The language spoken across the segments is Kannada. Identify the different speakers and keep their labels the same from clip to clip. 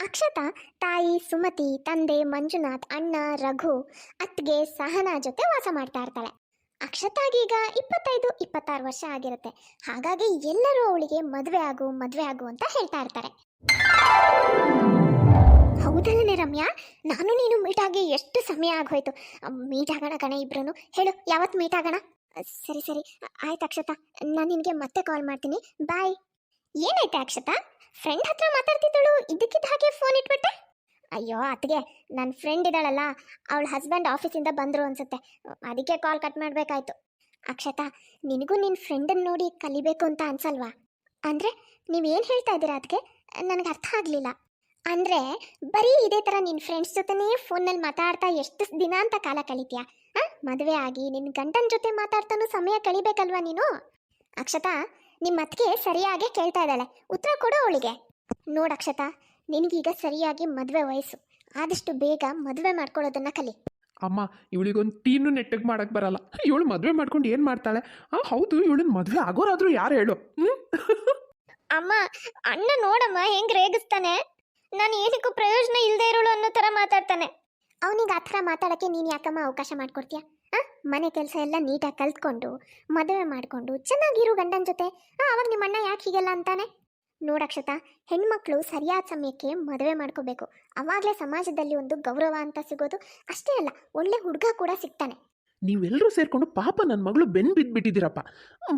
Speaker 1: ಅಕ್ಷತಾ, ತಾಯಿ, ಸುಮತಿ, ತಂದೆ ಮಂಜುನಾಥ್, ಅಣ್ಣ ರಘು ಅತ್ಗೆ ಸಹನಾ ಜೊತೆ ವಾಸ ಮಾಡ್ತಾ ಇರ್ತಾಳೆ. ಅಕ್ಷತಾಗೀಗ ಇಪ್ಪತ್ತೈದು, ಇಪ್ಪತ್ತಾರು ವರ್ಷ ಆಗಿರುತ್ತೆ. ಹಾಗಾಗಿ ಎಲ್ಲರೂ ಅವಳಿಗೆ ಮದುವೆ ಆಗು ಮದುವೆ ಆಗು ಅಂತ ಹೇಳ್ತಾ ಇರ್ತಾರೆ. ಹೌದಲ್ಲೇ ರಮ್ಯಾ? ನಾನು ನೀನು ಮೀಟ್ ಆಗಿ ಎಷ್ಟು ಸಮಯ ಆಗೋಯ್ತು? ಮೀಟ್ ಆಗೋಣ ಕಣ ಇಬ್ರು ಹೇಳು, ಯಾವತ್ತು ಮೀಟ್ ಆಗೋಣ ಸರಿ ಸರಿ. ಆಯ್ತು ಅಕ್ಷತಾ. ನಾನು ನಿನಗೆ ಮತ್ತೆ ಕಾಲ್ ಮಾಡ್ತೀನಿ. ಬಾಯ್ ಏನೈತೆ ಅಕ್ಷತಾ? ಫ್ರೆಂಡ್ ಹತ್ರ ಮಾತಾಡ್ತಿದ್ದಳು ಇದಕ್ಕಿದ್ದ ಹಾಗೆ ಫೋನ್ ಇಟ್ಬಿಟ್ಟೆ. ಅಯ್ಯೋ, ಅತ್ತಿಗೆ ನನ್ನ ಫ್ರೆಂಡ್ ಇದ್ದಾಳಲ್ಲ, ಅವಳ ಹಸ್ಬೆಂಡ್ ಆಫೀಸಿಂದ ಬಂದರು ಅನ್ಸುತ್ತೆ. ಅದಕ್ಕೆ ಕಾಲ್ ಕಟ್ ಮಾಡಬೇಕಾಯ್ತು. ಅಕ್ಷತಾ, ನಿನಗೂ ನಿನ್ನ ಫ್ರೆಂಡನ್ನು ನೋಡಿ ಕಲಿಬೇಕು ಅಂತ ಅನ್ಸಲ್ವಾ? ಅಂದರೆ ನೀವೇನು ಹೇಳ್ತಾ ಇದ್ದೀರಾ ಅದಕ್ಕೆ ನನಗೆ ಅರ್ಥ ಆಗಲಿಲ್ಲ. ಅಂದರೆ, ಬರೀ ಇದೇ ಥರ ನಿನ್ನ ಫ್ರೆಂಡ್ಸ್ ಜೊತೆನೇ ಫೋನಲ್ಲಿ ಮಾತಾಡ್ತಾ ಎಷ್ಟು ದಿನ ಅಂತ ಕಾಲ ಕಳಿತೀಯಾ? ಹಾಂ? ಮದುವೆ ಆಗಿ ನಿನ್ನ ಗಂಡನ ಜೊತೆ ಮಾತಾಡ್ತಾನೂ ಸಮಯ ಕಳಿಬೇಕಲ್ವಾ ನೀನು? ಅಕ್ಷತಾ ನಿಮ್ಮ ಅತ್ತಿಗೆ ಸರಿಯಾಗಿ ಕೇಳ್ತಾ ಇದ್ದಾಳೆ. ಉತ್ತರ ಕೊಡು ಅವಳಿಗೆ. ನೋಡ ಅಕ್ಷತ ನಿನಗೀಗ ಸರಿಯಾಗಿ ಮದುವೆ ವಯಸ್ಸು. ಆದಷ್ಟು ಬೇಗ ಮದುವೆ ಮಾಡ್ಕೊಳ್ಳೋದನ್ನ ಕಲಿ.
Speaker 2: ಅಮ್ಮ ಇವಳಿಗೊಂದು ಟೀನು ನೆಟ್ಟಗೆ ಮಾಡಕ್ಕೆ ಬರಲ್ಲ. ಇವಳು ಮದುವೆ ಮಾಡ್ಕೊಂಡು ಏನು ಮಾಡ್ತಾಳೆ? ಆ ಹೌದು ಇವಳನ್ನ ಮದುವೆ ಆಗೋರಾದ್ರೂ ಯಾರು ಹೇಳು. ಹ್ಞೂ
Speaker 1: ಅಮ್ಮ ಅಣ್ಣ ನೋಡಮ್ಮ ಹೆಂಗ್ ರೇಗಿಸ್ತಾನೆ. ನಾನು ಏನಕ್ಕೂ ಪ್ರಯೋಜನ ಇಲ್ಲದೆ ಇರೋಳು ಅನ್ನೋ ಥರ ಮಾತಾಡ್ತಾನೆ. ಅವನಿಗೆ ಆ ಥರ ಮಾತಾಡಕ್ಕೆ ನೀನು ಯಾಕಮ್ಮ ಅವಕಾಶ ಮಾಡಿಕೊಡ್ತೀಯ? ಮನೆ ಕೆಲಸ ಎಲ್ಲ ನೀಟಾಗಿ ಕಲ್ತ್ಕೊಂಡು ಮದುವೆ ಮಾಡಿಕೊಂಡು ಚೆನ್ನಾಗಿರು ಗಂಡನ ಜೊತೆ. ಅವಾಗ ನಿಮ್ಮ ಅಣ್ಣ ಯಾಕೆ ಹೀಗೆಲ್ಲ ಅಂತಾನೆ? ನೋಡಕ್ಷತ ಹೆಣ್ಮಕ್ಳು ಸರಿಯಾದ ಸಮಯಕ್ಕೆ ಮದುವೆ ಮಾಡ್ಕೋಬೇಕು. ಅವಾಗಲೇ ಸಮಾಜದಲ್ಲಿ ಒಂದು ಗೌರವ ಅಂತ ಸಿಗೋದು ಅಷ್ಟೇ ಅಲ್ಲ ಒಳ್ಳೆ ಹುಡುಗ ಕೂಡ ಸಿಗ್ತಾನೆ.
Speaker 2: ನೀವೆಲ್ಲರೂ ಸೇರಿಕೊಂಡು ಪಾಪ ನನ್ನ ಮಗಳು ಬೆನ್ ಬಿದ್ದುಬಿಟ್ಟಿದ್ದೀರಪ್ಪ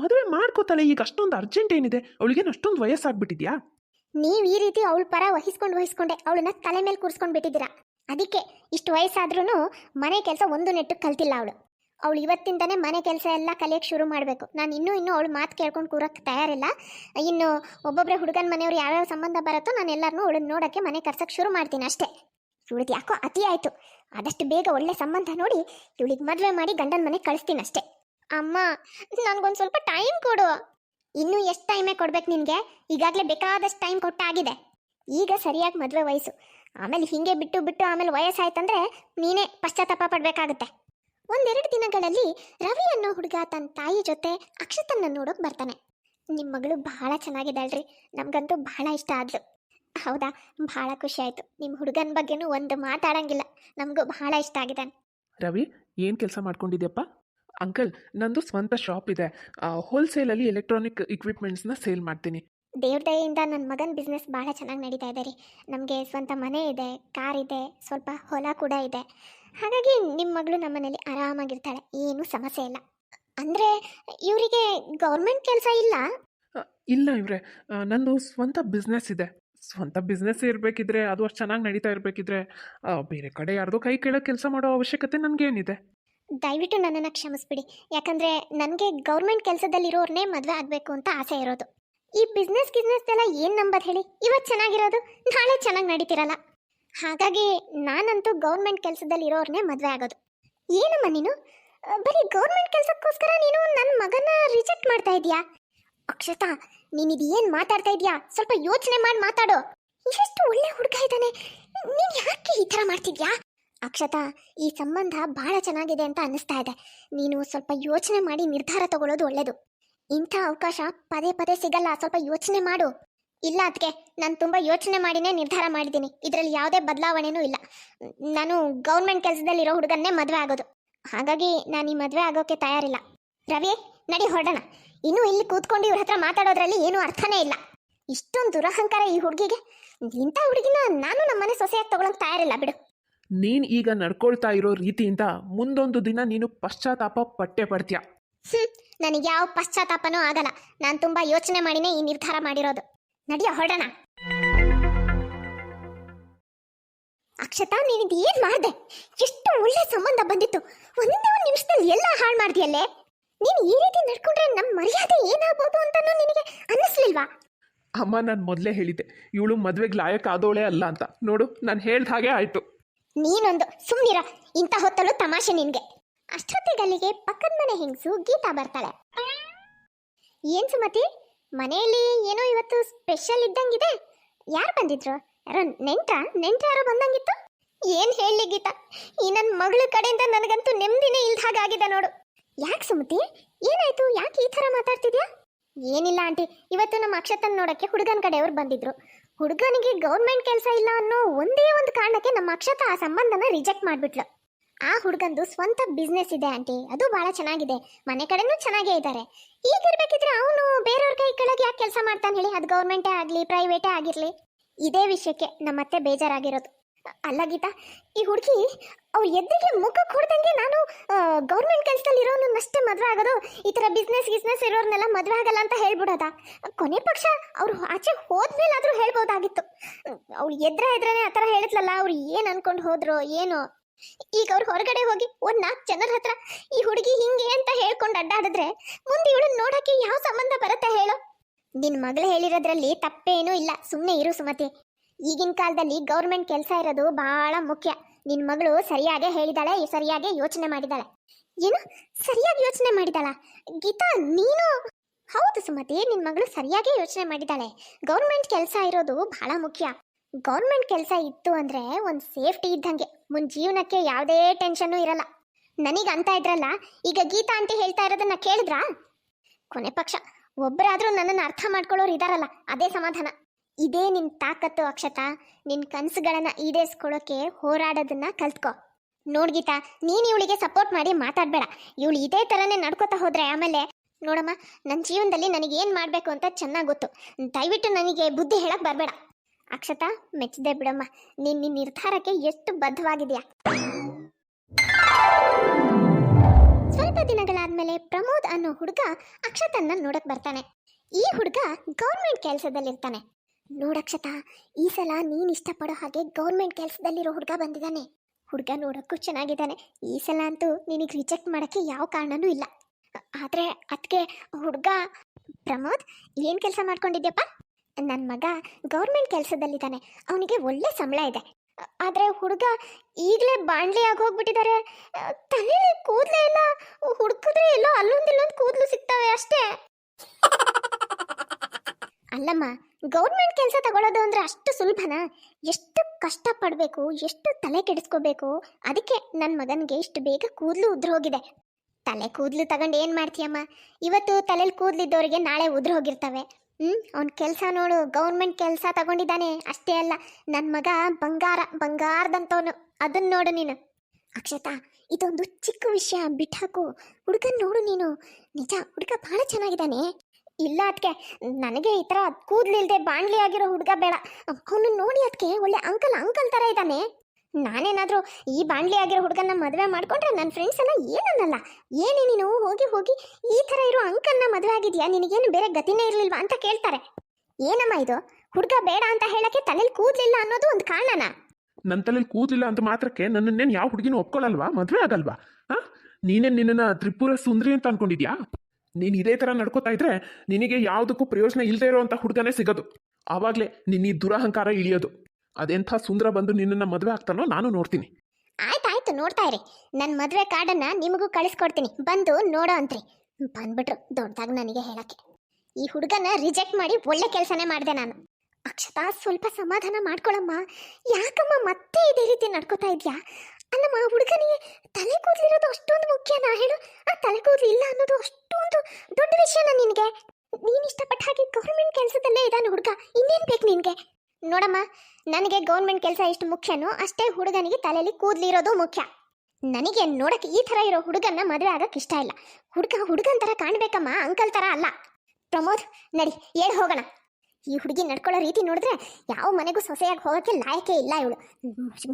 Speaker 2: ಮದುವೆ ಮಾಡ್ಕೋತಾಳೆ ಈಗ ಅಷ್ಟೊಂದು ಅರ್ಜೆಂಟ್ ಏನಿದೆ? ಅವಳಿಗೇನು ಅಷ್ಟೊಂದು ವಯಸ್ಸಾಗ್ಬಿಟ್ಟಿದ್ಯಾ?
Speaker 1: ನೀವು ಈ ರೀತಿ ಅವಳ ಪರ ವಹಿಸ್ಕೊಂಡು ವಹಿಸ್ಕೊಂಡೆ ಅವಳನ್ನ ತಲೆ ಮೇಲೆ ಕೂರಿಸ್ಕೊಂಡು ಬಿಟ್ಟಿದ್ದೀರಾ? ಅದಕ್ಕೆ ಇಷ್ಟು ವಯಸ್ಸಾದ್ರೂ ಮನೆ ಕೆಲಸ ಒಂದು ನೆಟ್ಟು ಕಲ್ತಿಲ್ಲ ಅವಳು. ಅವಳು ಇವತ್ತಿಂದನೇ ಮನೆ ಕೆಲಸ ಎಲ್ಲ ಕಲಿಯೋಕ್ಕೆ ಶುರು ಮಾಡಬೇಕು. ನಾನು ಇನ್ನೂ ಇನ್ನೂ ಅವಳು ಮಾತು ಕೇಳ್ಕೊಂಡು ಕೂರಕ್ಕೆ ತಯಾರಿಲ್ಲ. ಇನ್ನು ಒಬ್ಬೊಬ್ಬರೇ ಹುಡುಗನ ಮನೆಯವ್ರು ಯಾವ್ಯಾವ ಸಂಬಂಧ ಬರುತ್ತೋ ನಾನು ಎಲ್ಲರನ್ನೂ ಅವಳನ್ನ ನೋಡೋಕ್ಕೆ ಮನೆ ಕರ್ಸಕ್ಕೆ ಶುರು ಮಾಡ್ತೀನಿ ಅಷ್ಟೇ. ಇವಳಿಗೆ ಯಾಕೋ ಅತಿ ಆಯಿತು. ಆದಷ್ಟು ಬೇಗ ಒಳ್ಳೆ ಸಂಬಂಧ ನೋಡಿ ಇವಳಿಗೆ ಮದುವೆ ಮಾಡಿ ಗಂಡನ ಮನೆ ಕಳಿಸ್ತೀನಿ ಅಷ್ಟೇ. ಅಮ್ಮ, ನನಗೊಂದು ಸ್ವಲ್ಪ ಟೈಮ್ ಕೊಡು. ಇನ್ನೂ ಎಷ್ಟು ಟೈಮೇ ಕೊಡ್ಬೇಕು ನಿನಗೆ? ಈಗಾಗಲೇ ಬೇಕಾದಷ್ಟು ಟೈಮ್ ಕೊಟ್ಟಾಗಿದೆ. ಈಗ ಸರಿಯಾಗಿ ಮದುವೆ ವಯಸ್ಸು. ಆಮೇಲೆ ಹಿಂಗೆ ಬಿಟ್ಟು ಬಿಟ್ಟು ಆಮೇಲೆ ವಯಸ್ಸಾಯ್ತಂದ್ರೆ ನೀನೇ ಪಶ್ಚಾತ್ತಾಪ ಪಡಬೇಕಾಗುತ್ತೆ. ಒಂದೆರಡು ದಿನಗಳಲ್ಲಿ ರವಿ ಅನ್ನೋ ಹುಡುಗ ತನ್ನ ತಾಯಿ ಜೊತೆ ಅಕ್ಷತನ್ನ ನೋಡೋಕೆ ಬರ್ತಾನೆ. ನಿಮ್ಮ ಮಗಳು ಬಹಳ ಚೆನ್ನಾಗಿದ್ದಾಳ್ರಿ. ನಮಗಂತೂ ಬಹಳ ಇಷ್ಟ ಆದ್ಲು. ಹೌದಾ? ಬಹಳ ಖುಷಿ ಆಯ್ತು. ನಿಮ್ಮ ಹುಡುಗನ ಬಗ್ಗೆನೂ ಒಂದು ಮಾತಾಡಂಗಿಲ್ಲ. ನಮಗೂ ಬಹಳ ಇಷ್ಟ ಆಗಿದ್ದಾನೆ.
Speaker 2: ರವಿ, ಏನು ಕೆಲಸ ಮಾಡ್ಕೊಂಡಿದ್ಯಪ್ಪ? ಅಂಕಲ್, ನಂದು ಸ್ವಂತ ಶಾಪ್ ಇದೆ. ಹೋಲ್ಸೇಲಲ್ಲಿ ಎಲೆಕ್ಟ್ರಾನಿಕ್ ಇಕ್ವಿಪ್ಮೆಂಟ್ಸ್ನ ಸೇಲ್ ಮಾಡ್ತೀನಿ.
Speaker 1: ದೇವ್ರ ದಯೆಯಿಂದ ನನ್ನ ಮಗನ ಬಿಸ್ನೆಸ್ ಭಾಳ ಚೆನ್ನಾಗಿ ನಡೀತಾ ಇದೆ ರೀ. ನಮಗೆ ಸ್ವಂತ ಮನೆ ಇದೆ ಕಾರ್ ಇದೆ ಸ್ವಲ್ಪ ಹೊಲ ಕೂಡ ಇದೆ. ಹಾಗಾಗಿ ನಿಮ್ಮ ಮಗಳು ನಮ್ಮ ಮನೇಲಿ ಆರಾಮಾಗಿರ್ತಾಳೆ ಏನೂ ಸಮಸ್ಯೆ ಇಲ್ಲ. ಅಂದರೆ ಇವರಿಗೆ ಗೌರ್ಮೆಂಟ್ ಕೆಲಸ ಇಲ್ಲ?
Speaker 2: ಇಲ್ಲ ಇವ್ರೆ. ನಂದು ಸ್ವಂತ ಬಿಸ್ನೆಸ್ ಇದೆ. ಸ್ವಂತ ಬಿಸ್ನೆಸ್ ಇರಬೇಕಿದ್ರೆ ಅದು ಅಷ್ಟು ಚೆನ್ನಾಗಿ ನಡೀತಾ ಇರಬೇಕಿದ್ರೆ ಬೇರೆ ಕಡೆ ಯಾರ್ದೋ ಕೈ ಕೆಳಗೆ ಕೆಲಸ ಮಾಡೋ ಅವಶ್ಯಕತೆ ನನಗೇನಿದೆ.
Speaker 1: ದಯವಿಟ್ಟು ನನ್ನನ್ನು ಕ್ಷಮಿಸ್ಬಿಡಿ. ಯಾಕಂದರೆ ನನಗೆ ಗೌರ್ಮೆಂಟ್ ಕೆಲಸದಲ್ಲಿರೋರ್ನೇ ಮದುವೆ ಆಗಬೇಕು ಅಂತ ಆಸೆ ಇರೋದು. ಈ ಬಿಸ್ನೆಸ್ ಗಿಸ್ನೆಸ್ ಎಲ್ಲ ಏನು ನಂಬೋದು ಹೇಳಿ? ಇವತ್ತು ಚೆನ್ನಾಗಿರೋದು, ನಾಳೆ ಚೆನ್ನಾಗಿ ನಡೀತಿರಲ್ಲ. ಹಾಗಾಗಿ ನಾನಂತೂ ಗೌರ್ಮೆಂಟ್ ಕೆಲಸದಲ್ಲಿ ಇರೋರ್ನೇ ಮದುವೆ ಆಗೋದು. ಏನಮ್ಮ ನೀನು? ಬರೀ ಗೌರ್ಮೆಂಟ್ ಕೆಲಸಕ್ಕೋಸ್ಕರ ನೀನು ನನ್ನ ಮಗನ ರಿಜೆಕ್ಟ್ ಮಾಡ್ತಾ ಇದೀಯಾ ಅಕ್ಷತಾ, ನೀನು ಏನು ಮಾತಾಡ್ತಾ ಇದೀಯಾ ಸ್ವಲ್ಪ ಯೋಚನೆ ಮಾಡಿ, ಮಾತಾಡು. ಎಷ್ಟು ಒಳ್ಳೆ ಹುಡುಗ ಇದ್ದಾನೆ. ನೀನು ಯಾಕೆ ಈ ಥರ ಮಾಡ್ತಿದ್ಯಾ? ಅಕ್ಷತಾ, ಈ ಸಂಬಂಧ ಬಹಳ ಚೆನ್ನಾಗಿದೆ ಅಂತ ಅನ್ನಿಸ್ತಾ ಇದೆ. ನೀನು ಸ್ವಲ್ಪ ಯೋಚನೆ ಮಾಡಿ ನಿರ್ಧಾರ ತಗೊಳ್ಳೋದು ಒಳ್ಳೆಯದು ಇಂಥ ಅವಕಾಶ ಪದೇ ಪದೇ ಸಿಗಲ್ಲ. ಸ್ವಲ್ಪ ಯೋಚನೆ ಮಾಡು. ಇಲ್ಲ ಅದಕ್ಕೆ ನಾನು ತುಂಬ ಯೋಚನೆ ಮಾಡಿನೇ ನಿರ್ಧಾರ ಮಾಡಿದ್ದೀನಿ. ಇದರಲ್ಲಿ ಯಾವುದೇ ಬದಲಾವಣೆನೂ ಇಲ್ಲ. ನಾನು ಗೌರ್ಮೆಂಟ್ ಕೆಲಸದಲ್ಲಿರೋ ಹುಡುಗನ್ನೇ ಮದುವೆ ಆಗೋದು. ಹಾಗಾಗಿ ನಾನು ಈ ಮದುವೆ ಆಗೋಕ್ಕೆ ತಯಾರಿಲ್ಲ. ರವಿ, ನಡಿ ಹೊರಡೋಣ. ಇನ್ನೂ ಇಲ್ಲಿ ಕೂತ್ಕೊಂಡು ಇವ್ರ ಹತ್ರ ಮಾತಾಡೋದ್ರಲ್ಲಿ ಏನೂ ಅರ್ಥನೇ ಇಲ್ಲ. ಇಷ್ಟೊಂದು ದುರಹಂಕಾರ ಈ ಹುಡುಗಿಗೆ. ಇಂಥ ಹುಡುಗಿನ ನಾನು ನಮ್ಮ ಮನೆ ಸೊಸೆಯಾಗಿ ತಗೊಳಕ್ ತಯಾರಿಲ್ಲ ಬಿಡು.
Speaker 2: ನೀನು ಈಗ ನಡ್ಕೊಳ್ತಾ ಇರೋ ರೀತಿಯಿಂದ ಮುಂದೊಂದು ದಿನ ನೀನು ಪಶ್ಚಾತ್ತಾಪ ಪಟ್ಟೆ ಪಡ್ತೀಯ?
Speaker 1: ಹ್ಮ್ ನನಗೆ ಯಾವ ಪಶ್ಚಾತ್ತಾಪನೂ ಆಗಲ್ಲ. ನಾನು ತುಂಬಾ ಯೋಚನೆ ಮಾಡಿನೇ ಈ ನಿರ್ಧಾರ ಮಾಡಿರೋದು. ನಡಿಯ ಹೊರಡೋಣ. ಅಕ್ಷತಾ ನೀನಿದು ಏನ್ ಮಾಡ್ದೆ? ಎಷ್ಟು ಒಳ್ಳೆ ಸಂಬಂಧ ಬಂದಿತ್ತು. ಒಂದೇ ಒಂದು ನಿಮಿಷದಲ್ಲಿ ಎಲ್ಲ ಹಾಳು ಮಾಡ್ದಿಯಲ್ಲೇ? ನೀನು ಈ ರೀತಿ ನಡ್ಕೊಂಡ್ರೆ ನಮ್ಮ ಮರ್ಯಾದೆ ಏನಾಗ್ಬೋದು ಅಂತಾನು ನಿನಗೆ ಅನ್ನಿಸ್ಲಿಲ್ವಾ?
Speaker 2: ಅಮ್ಮ ನಾನು ಮೊದಲೇ ಹೇಳಿದ್ದೆ. ಇವಳು ಮದುವೆಗೆ ಲಾಯಕ್ ಆದೋಳೆ ಅಲ್ಲ ಅಂತ. ನೋಡು ನಾನು ಹೇಳ್ದ ಹಾಗೆ ಆಯಿತು.
Speaker 1: ನೀನೊಂದು ಸುಮ್ಮನಿರ ಇಂಥ ಹೊತ್ತಲು ತಮಾಷೆ ನಿನ್ಗೆ. ಅಷ್ಟೊತ್ತಿಗಲ್ಲಿಗೆ ಪಕ್ಕದ ಮನೆ ಹೆಂಗಸು ಗೀತಾ ಬರ್ತಾಳೆ. ಏನ್ ಸುಮತಿ, ಮನೆಯಲ್ಲಿ ಏನೋ ಇವತ್ತು ಸ್ಪೆಷಲ್ ಇದ್ದಂಗಿದೆ? ಯಾರು ಬಂದಿದ್ರು? ಯಾರೋ ನೆಂಟ ನೆಂಟ ಯಾರೋ ಬಂದಂಗಿತ್ತು? ಏನ್ ಹೇಳಿ ಗೀತಾ, ಈ ನನ್ನ ಮಗಳ ಕಡೆಯಿಂದ ನನಗಂತೂ ನೆಮ್ಮದಿನೇ ಇಲ್ದ ಹಾಗಾಗಿದೆ ನೋಡು. ಯಾಕೆ ಸುಮತಿ, ಏನಾಯ್ತು? ಯಾಕೆ ಈ ಥರ ಮಾತಾಡ್ತಿದ್ಯಾ? ಏನಿಲ್ಲ ಆಂಟಿ, ಇವತ್ತು ನಮ್ಮ ಅಕ್ಷತನ್ ನೋಡಕ್ಕೆ ಹುಡುಗನ ಕಡೆಯವ್ರು ಬಂದಿದ್ರು. ಹುಡುಗನಿಗೆ ಗೌರ್ಮೆಂಟ್ ಕೆಲಸ ಇಲ್ಲ ಅನ್ನೋ ಒಂದೇ ಒಂದು ಕಾರಣಕ್ಕೆ ನಮ್ಮ ಅಕ್ಷತ ಆ ಸಂಬಂಧನ ರಿಜೆಕ್ಟ್ ಮಾಡ್ಬಿಟ್ಲು. ಆ ಹುಡುಗಂದು ಸ್ವಂತ ಬಿಸ್ನೆಸ್ ಇದೆ ಆಂಟಿ. ಅದು ಬಹಳ ಚೆನ್ನಾಗಿದೆ. ಮನೆ ಕಡೆನೂ ಚೆನ್ನಾಗೇ ಇದ್ದಾರೆ ಈಗಿರ್ಬೇಕಿದ್ರೆ ಅವನು ಬೇರೆಯವ್ರ ಕೈ ಕೆಳಗೆ ಯಾಕೆ ಕೆಲಸ ಮಾಡ್ತಾನೆ ಹೇಳಿ? ಅದು ಗೌರ್ಮೆಂಟೇ ಆಗಲಿ ಪ್ರೈವೇಟೇ ಆಗಿರಲಿ. ಇದೇ ವಿಷಯಕ್ಕೆ ನಮ್ಮತ್ತೆ ಬೇಜಾರಾಗಿರೋದು. ಅಲ್ಲ ಗೀತಾ, ಈ ಹುಡುಗಿ ಅವ್ರ ಎದ್ದಿಗೆ ಮುಖ ಕೊಡ್ದಂಗೆ ನಾನು ಗೌರ್ಮೆಂಟ್ ಕೆಲಸದಲ್ಲಿ ಇರೋನಷ್ಟೇ ಮದುವೆ ಆಗೋದು. ಈ ಥರ ಬಿಸ್ನೆಸ್ ಗಿಸ್ನೆಸ್ ಇರೋರ್ನೆಲ್ಲ ಮದುವೆ ಆಗಲ್ಲ ಅಂತ ಹೇಳ್ಬಿಡೋದ? ಕೊನೆ ಪಕ್ಷ ಅವರು ಆಚೆ ಹೋದ್ಮೇಲಾದರೂ ಹೇಳ್ಬೋದಾಗಿತ್ತು. ಅವ್ರು ಎದ್ರೆ ಎದ್ರೇ ಆ ಥರ ಹೇಳಿದ್ಲಲ್ಲ, ಅವ್ರು ಏನು ಅನ್ಕೊಂಡು ಹೋದ್ರು, ಏನು? ಈಗ ಅವ್ರು ಹೊರಗಡೆ ಹೋಗಿ ಒಂದ್ ನಾಲ್ಕು ಜನರ ಹತ್ರ ಈ ಹುಡುಗಿ ಹಿಂಗೆ ಅಂತ ಹೇಳ್ಕೊಂಡು ಅಡ್ಡಾಡಿದ್ರೆ ಮುಂದೆ ಇವಳು ನೋಡಕ್ಕೆ ಯಾವ ಸಂಬಂಧ ಬರುತ್ತೆ ಹೇಳು? ನಿನ್ ಮಗಳು ಹೇಳಿರೋದ್ರಲ್ಲಿ ತಪ್ಪೇನೂ ಇಲ್ಲ. ಸುಮ್ಮನೆ ಇರು ಸುಮತಿ. ಈಗಿನ ಕಾಲದಲ್ಲಿ ಗೌರ್ಮೆಂಟ್ ಕೆಲಸ ಇರೋದು ಬಹಳ ಮುಖ್ಯ. ನಿನ್ ಮಗಳು ಸರಿಯಾಗೇ ಹೇಳಿದಾಳೆ, ಸರಿಯಾಗಿ ಯೋಚನೆ ಮಾಡಿದಾಳೆ. ಏನು? ಸರಿಯಾಗಿ ಯೋಚನೆ ಮಾಡಿದಾಳ? ಗೀತಾ, ನೀನು? ಹೌದು ಸುಮತಿ, ನಿನ್ ಮಗಳು ಸರಿಯಾಗಿ ಯೋಚನೆ ಮಾಡಿದಾಳೆ. ಗೌರ್ಮೆಂಟ್ ಕೆಲಸ ಇರೋದು ಬಹಳ ಮುಖ್ಯ. ಗೌರ್ಮೆಂಟ್ ಕೆಲಸ ಇತ್ತು ಅಂದ್ರೆ ಒಂದು ಸೇಫ್ಟಿ ಇದ್ದಂಗೆ. ಮುನ್ ಜೀವನಕ್ಕೆ ಯಾವುದೇ ಟೆನ್ಷನ್ನು ಇರಲ್ಲ. ನನಗೆ ಅಂತ ಇದ್ರಲ್ಲ, ಈಗ ಗೀತಾ ಅಂತ ಹೇಳ್ತಾ ಇರೋದನ್ನ ಕೇಳಿದ್ರಾ? ಕೊನೆ ಪಕ್ಷ. ಒಬ್ಬರಾದ್ರೂ ನನ್ನನ್ನು ಅರ್ಥ ಮಾಡ್ಕೊಳ್ಳೋರು ಇದಾರಲ್ಲ, ಅದೇ ಸಮಾಧಾನ. ಇದೇ ನಿನ್ ತಾಕತ್ತು ಅಕ್ಷತ, ನಿನ್ ಕನಸುಗಳನ್ನ ಈಡೇರಿಸ್ಕೊಳ್ಳೋಕೆ ಹೋರಾಡೋದನ್ನ ಕಲ್ತ್ಕೊ. ನೋಡ್ ಗೀತಾ, ನೀನ್ ಇವಳಿಗೆ ಸಪೋರ್ಟ್ ಮಾಡಿ ಮಾತಾಡ್ಬೇಡ. ಇವಳು ಇದೇ ತರನೇ ನಡ್ಕೋತಾ ಹೋದ್ರೆ ಆಮೇಲೆ, ನೋಡಮ್ಮ ನನ್ನ ಜೀವನದಲ್ಲಿ ನನಗೆ ಏನು ಮಾಡಬೇಕು ಅಂತ ಚೆನ್ನಾಗಿ ಗೊತ್ತು. ದಯವಿಟ್ಟು ನನಗೆ ಬುದ್ಧಿ ಹೇಳಕ್ಕೆ ಬರಬೇಡ. ಅಕ್ಷತಾ, ಮೆಚ್ಚಿದೆ ಬಿಡಮ್ಮ. ನೀನ್ ನಿನ್ನ ನಿರ್ಧಾರಕ್ಕೆ ಎಷ್ಟು ಬದ್ಧವಾಗಿದೆಯಾ ಸ್ವಲ್ಪ ದಿನಗಳಾದ್ಮೇಲೆ ಪ್ರಮೋದ್ ಅನ್ನೋ ಹುಡುಗ ಅಕ್ಷತನ್ನ ನೋಡಕ್ ಬರ್ತಾನೆ. ಈ ಹುಡುಗ ಗೌರ್ಮೆಂಟ್ ಕೆಲಸದಲ್ಲಿರ್ತಾನೆ. ನೋಡಕ್ಷತಾ ಈ ಸಲ ನೀನ್ ಇಷ್ಟಪಡೋ ಹಾಗೆ ಗೌರ್ಮೆಂಟ್ ಕೆಲಸದಲ್ಲಿರೋ ಹುಡುಗ ಬಂದಿದ್ದಾನೆ ಹುಡುಗ ನೋಡಕ್ಕೂ ಚೆನ್ನಾಗಿದ್ದಾನೆ. ಈ ಸಲ ಅಂತೂ ನಿನಗ್ ರಿಜೆಕ್ಟ್ ಮಾಡಕ್ಕೆ ಯಾವ ಕಾರಣನೂ ಇಲ್ಲ. ಆದ್ರೆ ಅದಕ್ಕೆ ಹುಡುಗ ಪ್ರಮೋದ್ ಏನ್ ಕೆಲಸ ಮಾಡ್ಕೊಂಡಿದ್ಯಪ್ಪ? ನನ್ನ ಮಗ ಗೌರ್ಮೆಂಟ್ ಕೆಲಸದಲ್ಲಿದ್ದಾನೆ. ಅವನಿಗೆ ಒಳ್ಳೆ ಸಂಬಳ ಇದೆ. ಆದರೆ ಹುಡುಗ ಈಗಲೇ ಬಾಣ್ಲಿ ಹೋಗ್ಬಿಟ್ಟಿದ್ದಾರೆ ತಲೆಯಲ್ಲಿ ಕೂದಲೇ ಇಲ್ಲ. ಹುಡುಕಿದ್ರೆ ಎಲ್ಲೋ ಅಲ್ಲೊಂದಿಲ್ಲೊಂದು ಕೂದ್ಲು ಸಿಗ್ತವೆ ಅಷ್ಟೇ. ಅಲ್ಲಮ್ಮ, ಗೌರ್ಮೆಂಟ್ ಕೆಲಸ ತಗೊಳ್ಳೋದು ಅಂದ್ರೆ ಅಷ್ಟು ಸುಲಭನಾ? ಎಷ್ಟು ಕಷ್ಟಪಡಬೇಕು, ಎಷ್ಟು ತಲೆ ಕೆಡಿಸ್ಕೋಬೇಕು? ಅದಕ್ಕೆ ನನ್ನ ಮಗನಿಗೆ ಇಷ್ಟು ಬೇಗ ಕೂದಲು ಉದ್ರೋಗಿದೆ. ತಲೆ ಕೂದಲು ತಗೊಂಡು ಏನು ಮಾಡ್ತೀಯಮ್ಮ? ಇವತ್ತು ತಲೆಯಲ್ಲಿ ಕೂದಲಿದ್ದವರಿಗೆ ನಾಳೆ ಉದ್ರ ಹ್ಮ್, ಅವ್ನ ಕೆಲಸ ನೋಡು ಗೌರ್ಮೆಂಟ್ ಕೆಲಸ ತಗೊಂಡಿದ್ದಾನೆ. ಅಷ್ಟೇ ಅಲ್ಲ ನನ್ನ ಮಗ ಬಂಗಾರ, ಬಂಗಾರದಂತವನು. ಅದನ್ನ ನೋಡು ನೀನು. ಅಕ್ಷತಾ, ಇದೊಂದು ಚಿಕ್ಕ ವಿಷಯ ಬಿಟ್ಟಾಕು ಹುಡುಗನ್ ನೋಡು ನೀನು. ನಿಜ, ಹುಡುಗ ಬಹಳ ಚೆನ್ನಾಗಿದ್ದಾನೆ. ಇಲ್ಲ ಅದಕ್ಕೆ ನನಗೆ ಈ ಥರ ಕೂದ್ಲಿಲ್ದೆ ಬಾಣ್ಲಿ ಆಗಿರೋ ಹುಡುಗ ಬೇಡ. ಅವನು ನೋಡಿ ಅದಕ್ಕೆ ಒಳ್ಳೆ ಅಂಕಲ್ ಅಂಕಲ್ ಥರ ಇದ್ದಾನೆ. ನಾನೇನಾದರೂ ಈ ಬಾಂಡ್ಲಿ ಆಗಿರೋ ಹುಡುಗನ ಮದುವೆ ಮಾಡ್ಕೊಂಡ್ರೆ ನನ್ನ ಫ್ರೆಂಡ್ಸ್ ಎಲ್ಲ ಏನನ್ನಲ್ಲ? ಏನೇ ನೀನು ಹೋಗಿ ಹೋಗಿ ಈ ಥರ ಇರೋ ಅಂಕಲ್ನ ಮದುವೆ ಆಗಿದೆಯಾ? ನಿನಗೇನು ಬೇರೆ ಗತಿನೇ ಇರಲಿಲ್ವಾ ಅಂತ ಕೇಳ್ತಾರೆ. ಏನಮ್ಮ ಇದು? ಹುಡುಗ ಬೇಡ ಅಂತ ಹೇಳಕ್ಕೆ ತಲೆಯಲ್ಲಿ ಕೂದಲಿಲ್ಲ ಅನ್ನೋದು ಒಂದು ಕಾರಣನ?
Speaker 2: ನನ್ನ ತಲೆಯಲ್ಲಿ ಕೂದಲಿಲ್ಲ ಅಂತ ಮಾತ್ರಕ್ಕೆ ನನ್ನನ್ನೇನು ಯಾವ ಹುಡುಗಿನೂ ಒಪ್ಕೊಳ್ಳಲ್ವಾ ಮದುವೆ ಆಗಲ್ವಾ? ಹಾಂ? ನೀನೇನು ನಿನ್ನನ್ನು ತ್ರಿಪುರ ಸುಂದರಿ ಅಂತ ಅನ್ಕೊಂಡಿದ್ಯಾ? ನೀನು ಇದೇ ಥರ ನಡ್ಕೋತಾ ಇದ್ರೆ ನಿನಗೆ ಯಾವುದಕ್ಕೂ ಪ್ರಯೋಜನ ಇಲ್ಲದೆ ಇರೋವಂಥ ಹುಡುಗನೇ ಸಿಗೋದು. ಆವಾಗಲೇ ನಿನ್ನ ದುರಹಂಕಾರ ಇಳಿಯೋದು. ಅದೆಂಥ ಸುಂದರ ಬಂದು ನಿನ್ನನ್ನು ಮದುವೆ ಆಗ್ತಾನೋ ನಾನು ನೋಡ್ತೀನಿ.
Speaker 1: ಆಯ್ತಾಯ್ತು ನೋಡ್ತಾ ಇರಿ. ನನ್ನ ಮದುವೆ ಕಾರ್ಡನ್ನ ನಿಮಗೂ ಕಳಿಸ್ಕೊಡ್ತೀನಿ. ಬಂದು ನೋಡೋ ಅಂತ್ರಿ. ಬಂದ್ಬಿಟ್ರು ದೊಡ್ಡದಾಗ ನನಗೆ ಹೇಳಕ್ಕೆ. ಈ ಹುಡುಗನ ರಿಜೆಕ್ಟ್ ಮಾಡಿ ಒಳ್ಳೆ ಕೆಲಸನೇ ಮಾಡಿದೆ ನಾನು. ಅಕ್ಷತಾ, ಸ್ವಲ್ಪ ಸಮಾಧಾನ ಮಾಡ್ಕೊಳಮ್ಮ. ಯಾಕಮ್ಮ ಮತ್ತೆ ಇದೇ ರೀತಿ ನಡ್ಕೋತಾ ಇದ್ಯಾ? ಅಲ್ಲಮ್ಮ ಹುಡುಗನಿಗೆ ತಲೆ ಕೂದಲಿರೋದು ಅಷ್ಟೊಂದು ಮುಖ್ಯನಾ ಹೇಳು. ಆ ತಲೆ ಕೂದಲು ಇಲ್ಲ ಅನ್ನೋದು ಅಷ್ಟೊಂದು ದೊಡ್ಡ ವಿಷಯನ ನಿನಗೆ? ನೀನು ಇಷ್ಟಪಟ್ಟ ಹಾಗೆ ಗೌರ್ಮೆಂಟ್ ಕೆಲಸದಲ್ಲೇ ಇದ್ದಾನೆ ಹುಡುಗ. ಇನ್ನೇನು ಬೇಕು ನಿನಗೆ? ನೋಡಮ್ಮ, ನನಗೆ ಗೌರ್ಮೆಂಟ್ ಕೆಲಸ ಎಷ್ಟು ಮುಖ್ಯನೋ, ಅಷ್ಟೇ ಹುಡುಗನಿಗೆ ತಲೆಯಲ್ಲಿ ಕೂದಲಿರೋದು ಮುಖ್ಯ. ನನಗೆ ನೋಡಕ್ಕೆ ಈ ಥರ ಇರೋ ಹುಡುಗನ ಮದುವೆ ಆಗಕ್ಕೆ ಇಷ್ಟ ಇಲ್ಲ. ಹುಡುಗ ಹುಡುಗನ ಥರ ಕಾಣಬೇಕಮ್ಮ, ಅಂಕಲ್ ಥರ ಅಲ್ಲ. ಪ್ರಮೋದ್, ನಡಿ, ಏಳು ಹೋಗೋಣ. ಈ ಹುಡುಗಿ ನಡ್ಕೊಳ್ಳೋ ರೀತಿ ನೋಡಿದ್ರೆ ಯಾವ ಮನೆಗೂ ಸೊಸೆಯಾಗಿ ಹೋಗೋಕ್ಕೆ ಲಾಯಕೆ ಇಲ್ಲ ಇವಳು.